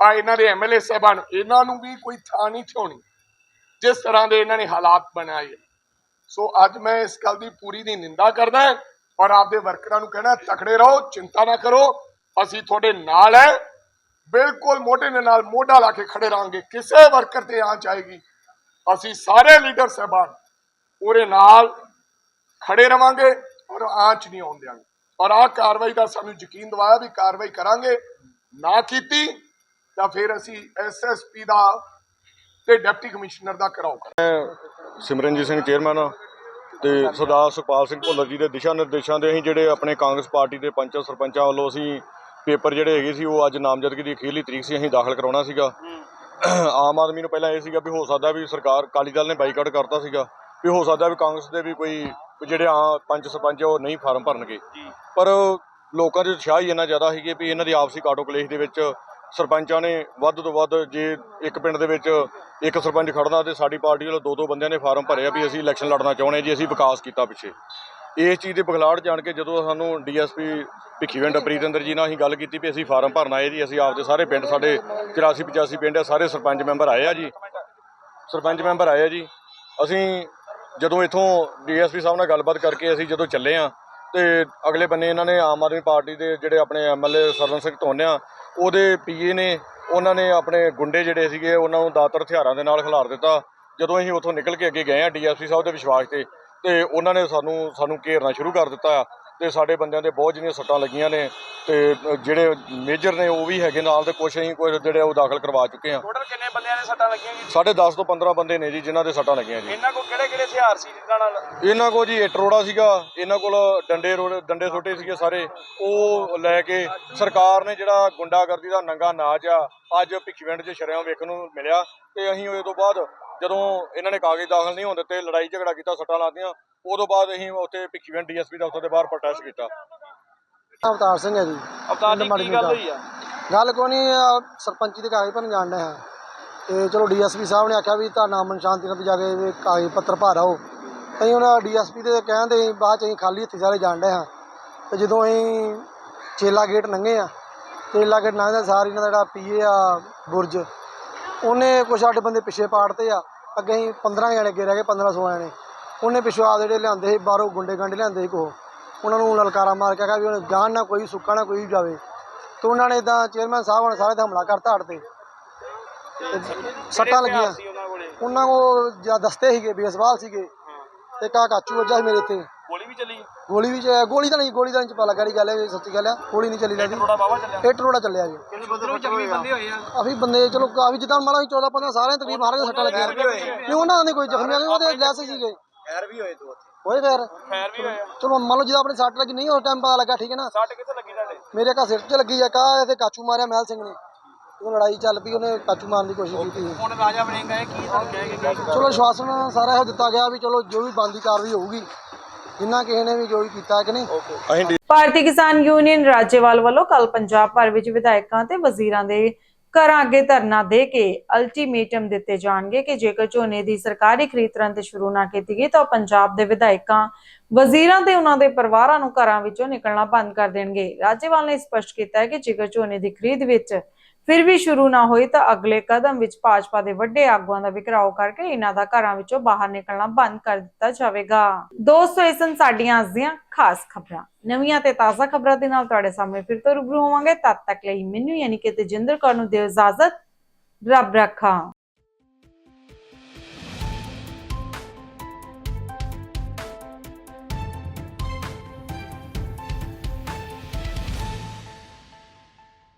[SPEAKER 12] ਆ ਇਹਨਾਂ ਦੇ ਐਮਐਲਏ ਸਾਹਿਬਾਨ, ਇਹਨਾਂ ਨੂੰ ਵੀ ਕੋਈ ਥਾਂ ਨਹੀਂ ਥਿਉਣੀ, ਜਿਸ ਤਰ੍ਹਾਂ ਦੇ ਇਹਨਾਂ ਨੇ ਹਾਲਾਤ ਬਣਾਏ ਸੋ ਅੱਜ ਮੈਂ ਇਸ ਗੱਲ ਦੀ ਪੂਰੀ ਦੀ ਨਿੰਦਾ ਕਰਦਾ ਔਰ ਆਪਦੇ ਵਰਕਰਾਂ ਨੂੰ ਕਹਿਣਾ, ਤਕੜੇ ਰਹੋ, ਚਿੰਤਾ ਨਾ ਕਰੋ, ਅਸੀਂ ਤੁਹਾਡੇ ਨਾਲ ਹੈ। ਬਿਲਕੁਲ ਮੋਢੇ ਦੇ ਨਾਲ ਮੋਢਾ ਲਾ ਕੇ ਖੜੇ ਰਹਾਂਗੇ, ਕਿਸੇ ਵਰਕਰ ਤੇ ਆਂਚ ਆਏਗੀ। ਅਸੀਂ ਸਾਰੇ ਲੀਡਰ ਸਾਹਿਬਾਨ, ਉਹਦੇ ਨਾਲ ਖੜੇ ਰਵਾਂਗੇ ਔਰ ਆਂਚ ਨਹੀਂ ਆਉਣ ਦਿਆਂਗੇ। ਔਰ ਆਹ ਕਾਰਵਾਈ ਦਾ ਸਾਨੂੰ ਯਕੀਨ ਦਿਵਾਇਆ ਵੀ ਕਾਰਵਾਈ ਕਰਾਂਗੇ। ਨਾ ਕੀਤੀ, ਤਾਂ ਫਿਰ ਅਸੀਂ ਐਸਐਸਪੀ ਦਾ ਤੇ ਡਿਪਟੀ ਕਮਿਸ਼ਨਰ ਦਾ ਕਰਾਓ
[SPEAKER 13] ਸਿਮਰਨਜੀਤ ਸਿੰਘ ਚੇਅਰਮੈਨ ਤੇ ਸਰਦਾਰ ਸੁਖਪਾਲ ਸਿੰਘ ਭੁੱਲਰ ਜੀ ਦੇ ਦਿਸ਼ਾ ਨਿਰਦੇਸ਼ਾਂ ਦੇ ਅਸੀਂ ਜਿਹੜੇ ਆਪਣੇ ਕਾਂਗਰਸ ਪਾਰਟੀ ਦੇ ਪੰਚਾਂ, ਸਰਪੰਚਾਂ ਵੱਲੋਂ ਅਸੀਂ ਪੇਪਰ ਜਿਹੜੇ ਹੈਗੇ ਸੀ ਉਹ ਅੱਜ ਨਾਮਜ਼ਦਗੀ ਦੀ ਅਖੀਰਲੀ ਤਰੀਕ ਸੀ ਅਸੀਂ ਦਾਖਲ ਕਰਾਉਣਾ ਸੀਗਾ। ਆਮ ਆਦਮੀ ਨੂੰ ਪਹਿਲਾਂ ਇਹ ਸੀਗਾ ਵੀ ਹੋ ਸਕਦਾ ਵੀ ਸਰਕਾਰ ਅਕਾਲੀ ਦਲ ਨੇ ਬਾਈਕਾਟ ਕਰਤਾ ਸੀਗਾ ਵੀ ਹੋ ਸਕਦਾ ਵੀ ਕਾਂਗਰਸ ਦੇ ਵੀ ਕੋਈ ਜਿਹੜੇ ਆ ਪੰਚ ਸਰਪੰਚ ਆ ਉਹ ਨਹੀਂ ਫਾਰਮ ਭਰਨਗੇ। ਪਰ ਲੋਕਾਂ ਦੇ ਉਤਸ਼ਾਹ ਹੀ ਇੰਨਾ ਜ਼ਿਆਦਾ ਸੀਗੇ ਵੀ ਇਹਨਾਂ ਦੀ ਆਪਸੀ ਕਾਟੋ ਕਲੇਸ਼ ਦੇ ਵਿੱਚ ਸਰਪੰਚਾਂ ਨੇ ਵੱਧ ਤੋਂ ਵੱਧ ਜੇ ਇੱਕ ਪਿੰਡ ਦੇ ਵਿੱਚ ਇੱਕ ਸਰਪੰਚ ਖੜਨਾ ਤੇ ਸਾਡੀ ਪਾਰਟੀ ਵੱਲੋਂ ਦੋ ਦੋ ਬੰਦਿਆਂ ਨੇ ਫਾਰਮ ਭਰਿਆ ਵੀ ਅਸੀਂ ਇਲੈਕਸ਼ਨ ਲੜਨਾ ਚਾਹੁੰਦੇ ਜੀ ਅਸੀਂ ਵਿਕਾਸ ਕੀਤਾ ਪਿੱਛੇ। ਇਸ ਚੀਜ਼ ਦੇ ਬਗਲਾੜ ਜਾਣ ਕੇ ਜਦੋਂ ਸਾਨੂੰ ਡੀਐਸਪੀ ਭਿੱਖੀਵਿੰਡ ਪ੍ਰੀਤਿੰਦਰ ਜੀ ਨਾਲ ਅਸੀਂ ਗੱਲ ਕੀਤੀ ਵੀ ਅਸੀਂ ਫਾਰਮ ਭਰਨ ਆਏ ਜੀ ਅਸੀਂ ਆਪਦੇ ਸਾਰੇ ਪਿੰਡ, ਸਾਡੇ 84 85 ਪਿੰਡ ਆ, ਸਾਰੇ ਸਰਪੰਚ ਮੈਂਬਰ ਆਏ ਆ ਜੀ। ਸਰਪੰਚ ਮੈਂਬਰ ਆਏ ਆ ਜੀ। ਅਸੀਂ ਜਦੋਂ ਇਥੋਂ ਡੀਐਸਪੀ ਸਾਹਿਬ ਨਾਲ ਗੱਲਬਾਤ ਕਰਕੇ ਅਸੀਂ ਜਦੋਂ ਚੱਲੇ ਆ ਤੇ ਅਗਲੇ ਬੰਨੇ ਇਹਨਾਂ ਨੇ ਆਮ ਆਦਮੀ ਪਾਰਟੀ ਦੇ ਜਿਹੜੇ ਆਪਣੇ ਐਮਐਲਏ ਸਰਵਨ ਸਿੰਘ ਧੋਨਿਆ ਉਹਦੇ ਪੀਏ ਨੇ, ਉਹਨਾਂ ਨੇ ਆਪਣੇ ਗੁੰਡੇ ਜਿਹੜੇ ਸੀਗੇ, ਉਹਨਾਂ ਨੂੰ ਦਾਤਰ ਹਥਿਆਰਾਂ ਦੇ ਨਾਲ ਖਿਲਾਰ ਦਿੱਤਾ। ਜਦੋਂ ਅਸੀਂ ਉੱਥੋਂ ਨਿਕਲ ਕੇ ਅੱਗੇ ਗਏ ਆ ਡੀਐਸਪੀ ਸਾਹਿਬ ਦੇ ਵਿਸ਼ਵਾਸ ਤੇ ਤੇ ਉਹਨਾਂ ਨੇ ਸਾਨੂੰ ਸਾਨੂੰ ਘੇਰਨਾ ਸ਼ੁਰੂ ਕਰ ਦਿੱਤਾ ਆ ਤੇ ਸਾਡੇ ਬੰਦਿਆਂ ਦੇ ਬਹੁਤ ਜਿਹੜੀਆਂ ਸੱਟਾਂ ਲੱਗੀਆਂ ਨੇ ਤੇ ਜਿਹੜੇ ਮੇਜਰ ਨੇ ਉਹ ਵੀ ਹੈਗੇ ਨਾਲ ਤੇ ਕੁਛ ਅਸੀਂ ਕੋਈ ਜਿਹੜੇ ਉਹ ਦਾਖਲ ਕਰਵਾ ਚੁੱਕੇ ਆ।
[SPEAKER 7] ਟੋਟਲ ਕਿੰਨੇ ਬੰਦਿਆਂ ਦੇ ਸੱਟਾਂ ਲੱਗੀਆਂ ਜੀ?
[SPEAKER 13] ਸਾਡੇ 10 ਤੋਂ 15 ਬੰਦੇ ਨੇ ਜੀ ਜਿਨ੍ਹਾਂ ਦੇ ਸੱਟਾਂ ਲੱਗੀਆਂ ਜੀ।
[SPEAKER 7] ਇਹਨਾਂ ਕੋਲ ਕਿਹੜੇ ਕਿਹੜੇ ਹਥਿਆਰ ਸੀ ਜਿਨ੍ਹਾਂ ਨਾਲ?
[SPEAKER 13] ਇਹਨਾਂ ਕੋਲ ਜੀ ਇੱਟ ਰੋੜਾ ਸੀਗਾ ਇਹਨਾਂ ਕੋਲ ਡੰਡੇ ਰੋੜੇ ਡੰਡੇ ਛੋਟੇ ਸੀਗੇ ਸਾਰੇ ਉਹ ਲੈ ਕੇ ਸਰਕਾਰ ਨੇ ਜਿਹੜਾ ਗੁੰਡਾਗਰਦੀ ਦਾ ਨੰਗਾ ਨਾਚ ਆ ਅੱਜ ਭਿੱਖੀਵਿੰਡ 'ਚ ਸ਼ਰਿਆਂ ਵੇਖਣ ਨੂੰ ਮਿਲਿਆ ਤੇ ਅਸੀਂ ਉਹ ਤੋਂ ਬਾਅਦ ਜਦੋਂ ਇਹਨਾਂ ਨੇ ਕਾਗਜ਼ ਦਾਖਲ ਨਹੀਂ ਹੋਣ ਦਿੱਤੇ ਲੜਾਈ ਝਗੜਾ ਕੀਤਾ ਸੱਟਾਂ ਲਾਤੀਆਂ ਉਦੋਂ ਬਾਅਦ ਅਸੀਂ ਉੱਥੇ ਭਿੱਖੀਵਿੰਡ ਡੀਐਸਪੀ ਦਫ਼ਤਰ ਦੇ ਬਾਹਰ ਪ੍ਰੋਟੈਸਟ ਕੀਤਾ।
[SPEAKER 14] ਅਵਤਾਰ ਸਿੰਘ ਹੈ ਜੀ।
[SPEAKER 7] ਅਵਤਾਰ ਜੀ ਕੀ ਗੱਲ। ਹੋਈ ਆ?
[SPEAKER 14] ਗੱਲ ਕੋਈ ਨਹੀਂ ਸਰਪੰਚੀ ਦੇ ਕਾਗਜ਼ ਭਰਨ ਜਾਣ ਡਏ ਹਾਂ। ਤੇ ਚਲੋ ਡੀਐਸਪੀ ਸਾਹਿਬ ਨੇ ਆਖਿਆ ਵੀ ਤੁਹਾਡਾ ਅਮਨ ਸ਼ਾਂਤੀ ਨਾਲ ਜਾ ਕੇ ਵੀ ਕਾਗਜ਼ ਪੱਤਰ ਭਰ ਆਓ। ਅਸੀਂ ਉਹਨਾਂ ਡੀਐਸਪੀ ਦੇ ਕਹਿੰਦੇ ਅਸੀਂ ਬਾਅਦ ਚ ਅਸੀਂ ਖਾਲੀ ਹੱਥੀ ਸਾਰੇ ਜਾਣ ਡਏ ਹਾਂ। ਤੇ ਜਦੋਂ ਅਸੀਂ ਚੇਲਾ ਗੇਟ ਲੰਘੇ ਆ ਚੇਲਾ ਗੇਟ ਲੰਘਦੇ ਸਾਰ ਇਹਨਾਂ ਦਾ ਜਿਹੜਾ ਪੀਏ ਆ ਬੁਰਜ ਉਹਨੇ ਕੁਛ ਸਾਡੇ ਬੰਦੇ ਪਿੱਛੇ ਪਾੜਤੇ ਆ। ਅੱਗੇ ਅਸੀਂ 15 ਜਣੇ ਅੱਗੇ ਰਹਿ ਗਏ 15 16 ਜਣੇ। ਉਹਨੇ ਪਿੱਛੋਂ ਆ ਜਿਹੜੇ ਲਿਆਂਦੇ ਸੀ ਬਾਹਰੋਂ ਗੁੰਡੇ ਗੰਡੇ ਲਿਆਂਦੇ ਸੀ ਕੋ ਉਹਨਾਂ ਨੂੰ ਲਲਕਾਰਾ ਮਾਰ ਕੇ ਕਿਹਾ ਵੀ ਉਹਨੇ ਜਾਣ ਨਾ ਕੋਈ ਸੁੱਕਾ ਨਾ ਕੋਈ ਜਾਵੇ। ਤੇ ਉਹਨਾਂ ਨੇ ਤਾਂ ਚੇਅਰਮੈਨ ਸਾਹਿਬ ਨੇ ਸਾਰੇ ਤੇ ਹਮਲਾ ਕਰਤਾ ਹੜ ਤੇ। ਤੇ ਸੱਟਾਂ ਲੱਗੀਆਂ।
[SPEAKER 7] ਉਹਨਾਂ
[SPEAKER 14] ਕੋ ਜਾਂ ਦਸਤੇ ਸੀਗੇ ਬੇਸਬਾਲ ਸੀਗੇ। ਤੇ ਕਾ ਕਾਚੂ ਵੱਜਾ ਮੇਰੇ ਇੱਥੇ।
[SPEAKER 7] ਗੋਲੀ ਵੀ ਚੱਲੀ?
[SPEAKER 14] ਗੋਲੀ ਵੀ ਚ- ਗੋਲੀ ਤਾਂ ਨਹੀਂ ਗੋਲੀ ਤਾਂ ਨਹੀਂ ਲੱਗਾ ਗੱਲ ਹੈ ਸੱਚੀ ਗੱਲ ਆ ਗੋਲੀ ਨਹੀਂ ਚੱਲੀ ਲੱਗਦੀ
[SPEAKER 7] ਥੋੜਾ ਬਾਵਾ ਚੱਲਿਆ।
[SPEAKER 14] ਇਹ ਟਰੋੜਾ ਚੱਲਿਆ ਜੀ।
[SPEAKER 7] ਕਿੰਨੇ ਜ਼ਖਮੀ ਬੰਦੇ ਹੋਏ ਆ?
[SPEAKER 14] ਕਾਫੀ ਬੰਦੇ ਚਲੋ ਕਾਫੀ ਜਿੱਦਾਂ ਮੰਨ ਲਓ 14 15 ਸਾਰਿਆਂ ਤਕਰੀਬ ਹਾਰੇ ਸੱਟਾਂ ਲੱਗੀਆਂ। ਨਹੀਂ ਉਹਨਾਂ ਦੇ ਕੋਈ ਜ਼ਖਮੀ ਆ ਉਹਦੇ ਲੈਸ ਸੀਗੇ।
[SPEAKER 9] ਖੈਰ ਵੀ ਹੋਏ ਦੋ
[SPEAKER 14] ਹੋਏ ਫੇਰ
[SPEAKER 7] ਫੈਰ ਵੀ ਹੋਏ ਆ।
[SPEAKER 14] ਚਲੋ ਮੰਨ ਲਓ ਜਦੋਂ ਆਪਣੇ ਸੱਟ ਲੱਗੀ ਨਹੀਂ ਉਸ ਟਾਈਮ ਪਤਾ ਲੱਗਾ ਠੀਕ ਹੈ ਨਾ?
[SPEAKER 7] ਸੱਟ ਕਿੱਥੇ ਲੱਗੀ ਤੁਹਾਡੇ?
[SPEAKER 14] ਮੇਰੇ ਕਾ ਸਿਰ 'ਚ ਲੱਗੀ ਆ ਕਾ ਤੇ ਕਾਚੂ ਮਾਰਿਆ ਮਹਿਲ ਸਿੰਘ ਨੇ। ਉਹ ਲੜਾਈ ਚੱਲ ਪਈ ਉਹਨੇ ਕਾਚੂ ਮਾਰਨ ਦੀ ਕੋਸ਼ਿਸ਼ ਕੀਤੀ
[SPEAKER 7] ਹੁਣ ਰਾਜਾ ਬਣੇਗਾ ਇਹ ਕੀ ਤੁਹਾਨੂੰ ਕਹਿ ਕੇ ਗਿਆ
[SPEAKER 14] ਚਲੋ ਸ਼ਵਾਸਨ ਸਾਰਾ ਇਹ ਦਿੱਤਾ ਗਿਆ ਵੀ ਚਲੋ ਜੋ ਵੀ ਬੰਦੀ ਕਾਰਵਾਈ ਹੋਊਗੀ। ਜਿੰਨਾ ਕਿਸੇ ਨੇ ਵੀ ਜੋ ਵੀ ਕੀਤਾ ਕਿ ਨਹੀਂ?
[SPEAKER 13] ਅਸੀਂ
[SPEAKER 1] ਭਾਰਤੀ ਕਿਸਾਨ ਯੂਨੀਅਨ ਰਾਜੇਵਾਲ ਵੱਲੋਂ ਕੱਲ ਪੰਜਾਬ ਭਰ ਵਿੱਚ ਵਿਧਾਇਕਾਂ ਤੇ ਵਜ਼ੀਰਾਂ ਦੇ ਘਰਾਂ ਅੱਗੇ ਧਰਨਾ ਦੇ ਕੇ ਅਲਟੀਮੇਟਮ ਦਿੱਤੇ ਜਾਣਗੇ ਕਿ ਜੇਕਰ ਝੋਨੇ ਦੀ ਸਰਕਾਰੀ ਖਰੀਦ ਤੁਰੰਤ ਸ਼ੁਰੂ ਨਾ ਕੀਤੀ ਗਈ ਤਾਂ ਉਹ ਪੰਜਾਬ ਦੇ ਵਿਧਾਇਕਾਂ ਵਜ਼ੀਰਾਂ ਤੇ ਉਹਨਾਂ ਦੇ ਪਰਿਵਾਰਾਂ ਨੂੰ ਘਰਾਂ ਵਿੱਚੋਂ ਨਿਕਲਣਾ ਬੰਦ ਕਰ ਦੇਣਗੇ। ਰਾਜੇਵਾਲ ਨੇ ਸਪਸ਼ਟ ਕੀਤਾ ਹੈ ਕਿ ਜੇਕਰ ਝੋਨੇ ਦੀ ਖਰੀਦ ਵਿੱਚ ਫਿਰ ਵੀ ਸ਼ੁਰੂ ਨਾ ਹੋਈ ਤਾਂ ਅਗਲੇ ਕਦਮ ਵਿੱਚ ਭਾਜਪਾ ਦੇ ਵੱਡੇ ਆਗੂਆਂ ਦਾ ਵਿਕਰਾਓ ਕਰਕੇ ਇਹਨਾਂ ਦਾ ਘਰਾਂ ਵਿੱਚੋਂ ਬਾਹਰ ਨਿਕਲਣਾ ਬੰਦ ਕਰ ਦਿੱਤਾ ਜਾਵੇਗਾ। ਦੋਸਤੋ ਇਹ ਸਨ ਸਾਡੀਆਂ ਅੱਜ ਦੀਆਂ ਖਾਸ ਖਬਰਾਂ। ਨਵੀਆਂ ਤੇ ਤਾਜ਼ਾ ਖਬਰਾਂ ਦੇ ਨਾਲ ਤੁਹਾਡੇ ਸਾਹਮਣੇ ਫਿਰ ਤੋਂ ਰੂਬਰੂ ਹੋਵਾਂਗੇ। ਤਦ ਤੱਕ ਲਈ ਮੈਨੂੰ ਯਾਨੀ ਕਿ ਤੇਜਿੰਦਰ ਕੌਰ ਨੂੰ ਦਿਓ ਇਜਾਜ਼ਤ। ਰੱਬ ਰੱਖਾ।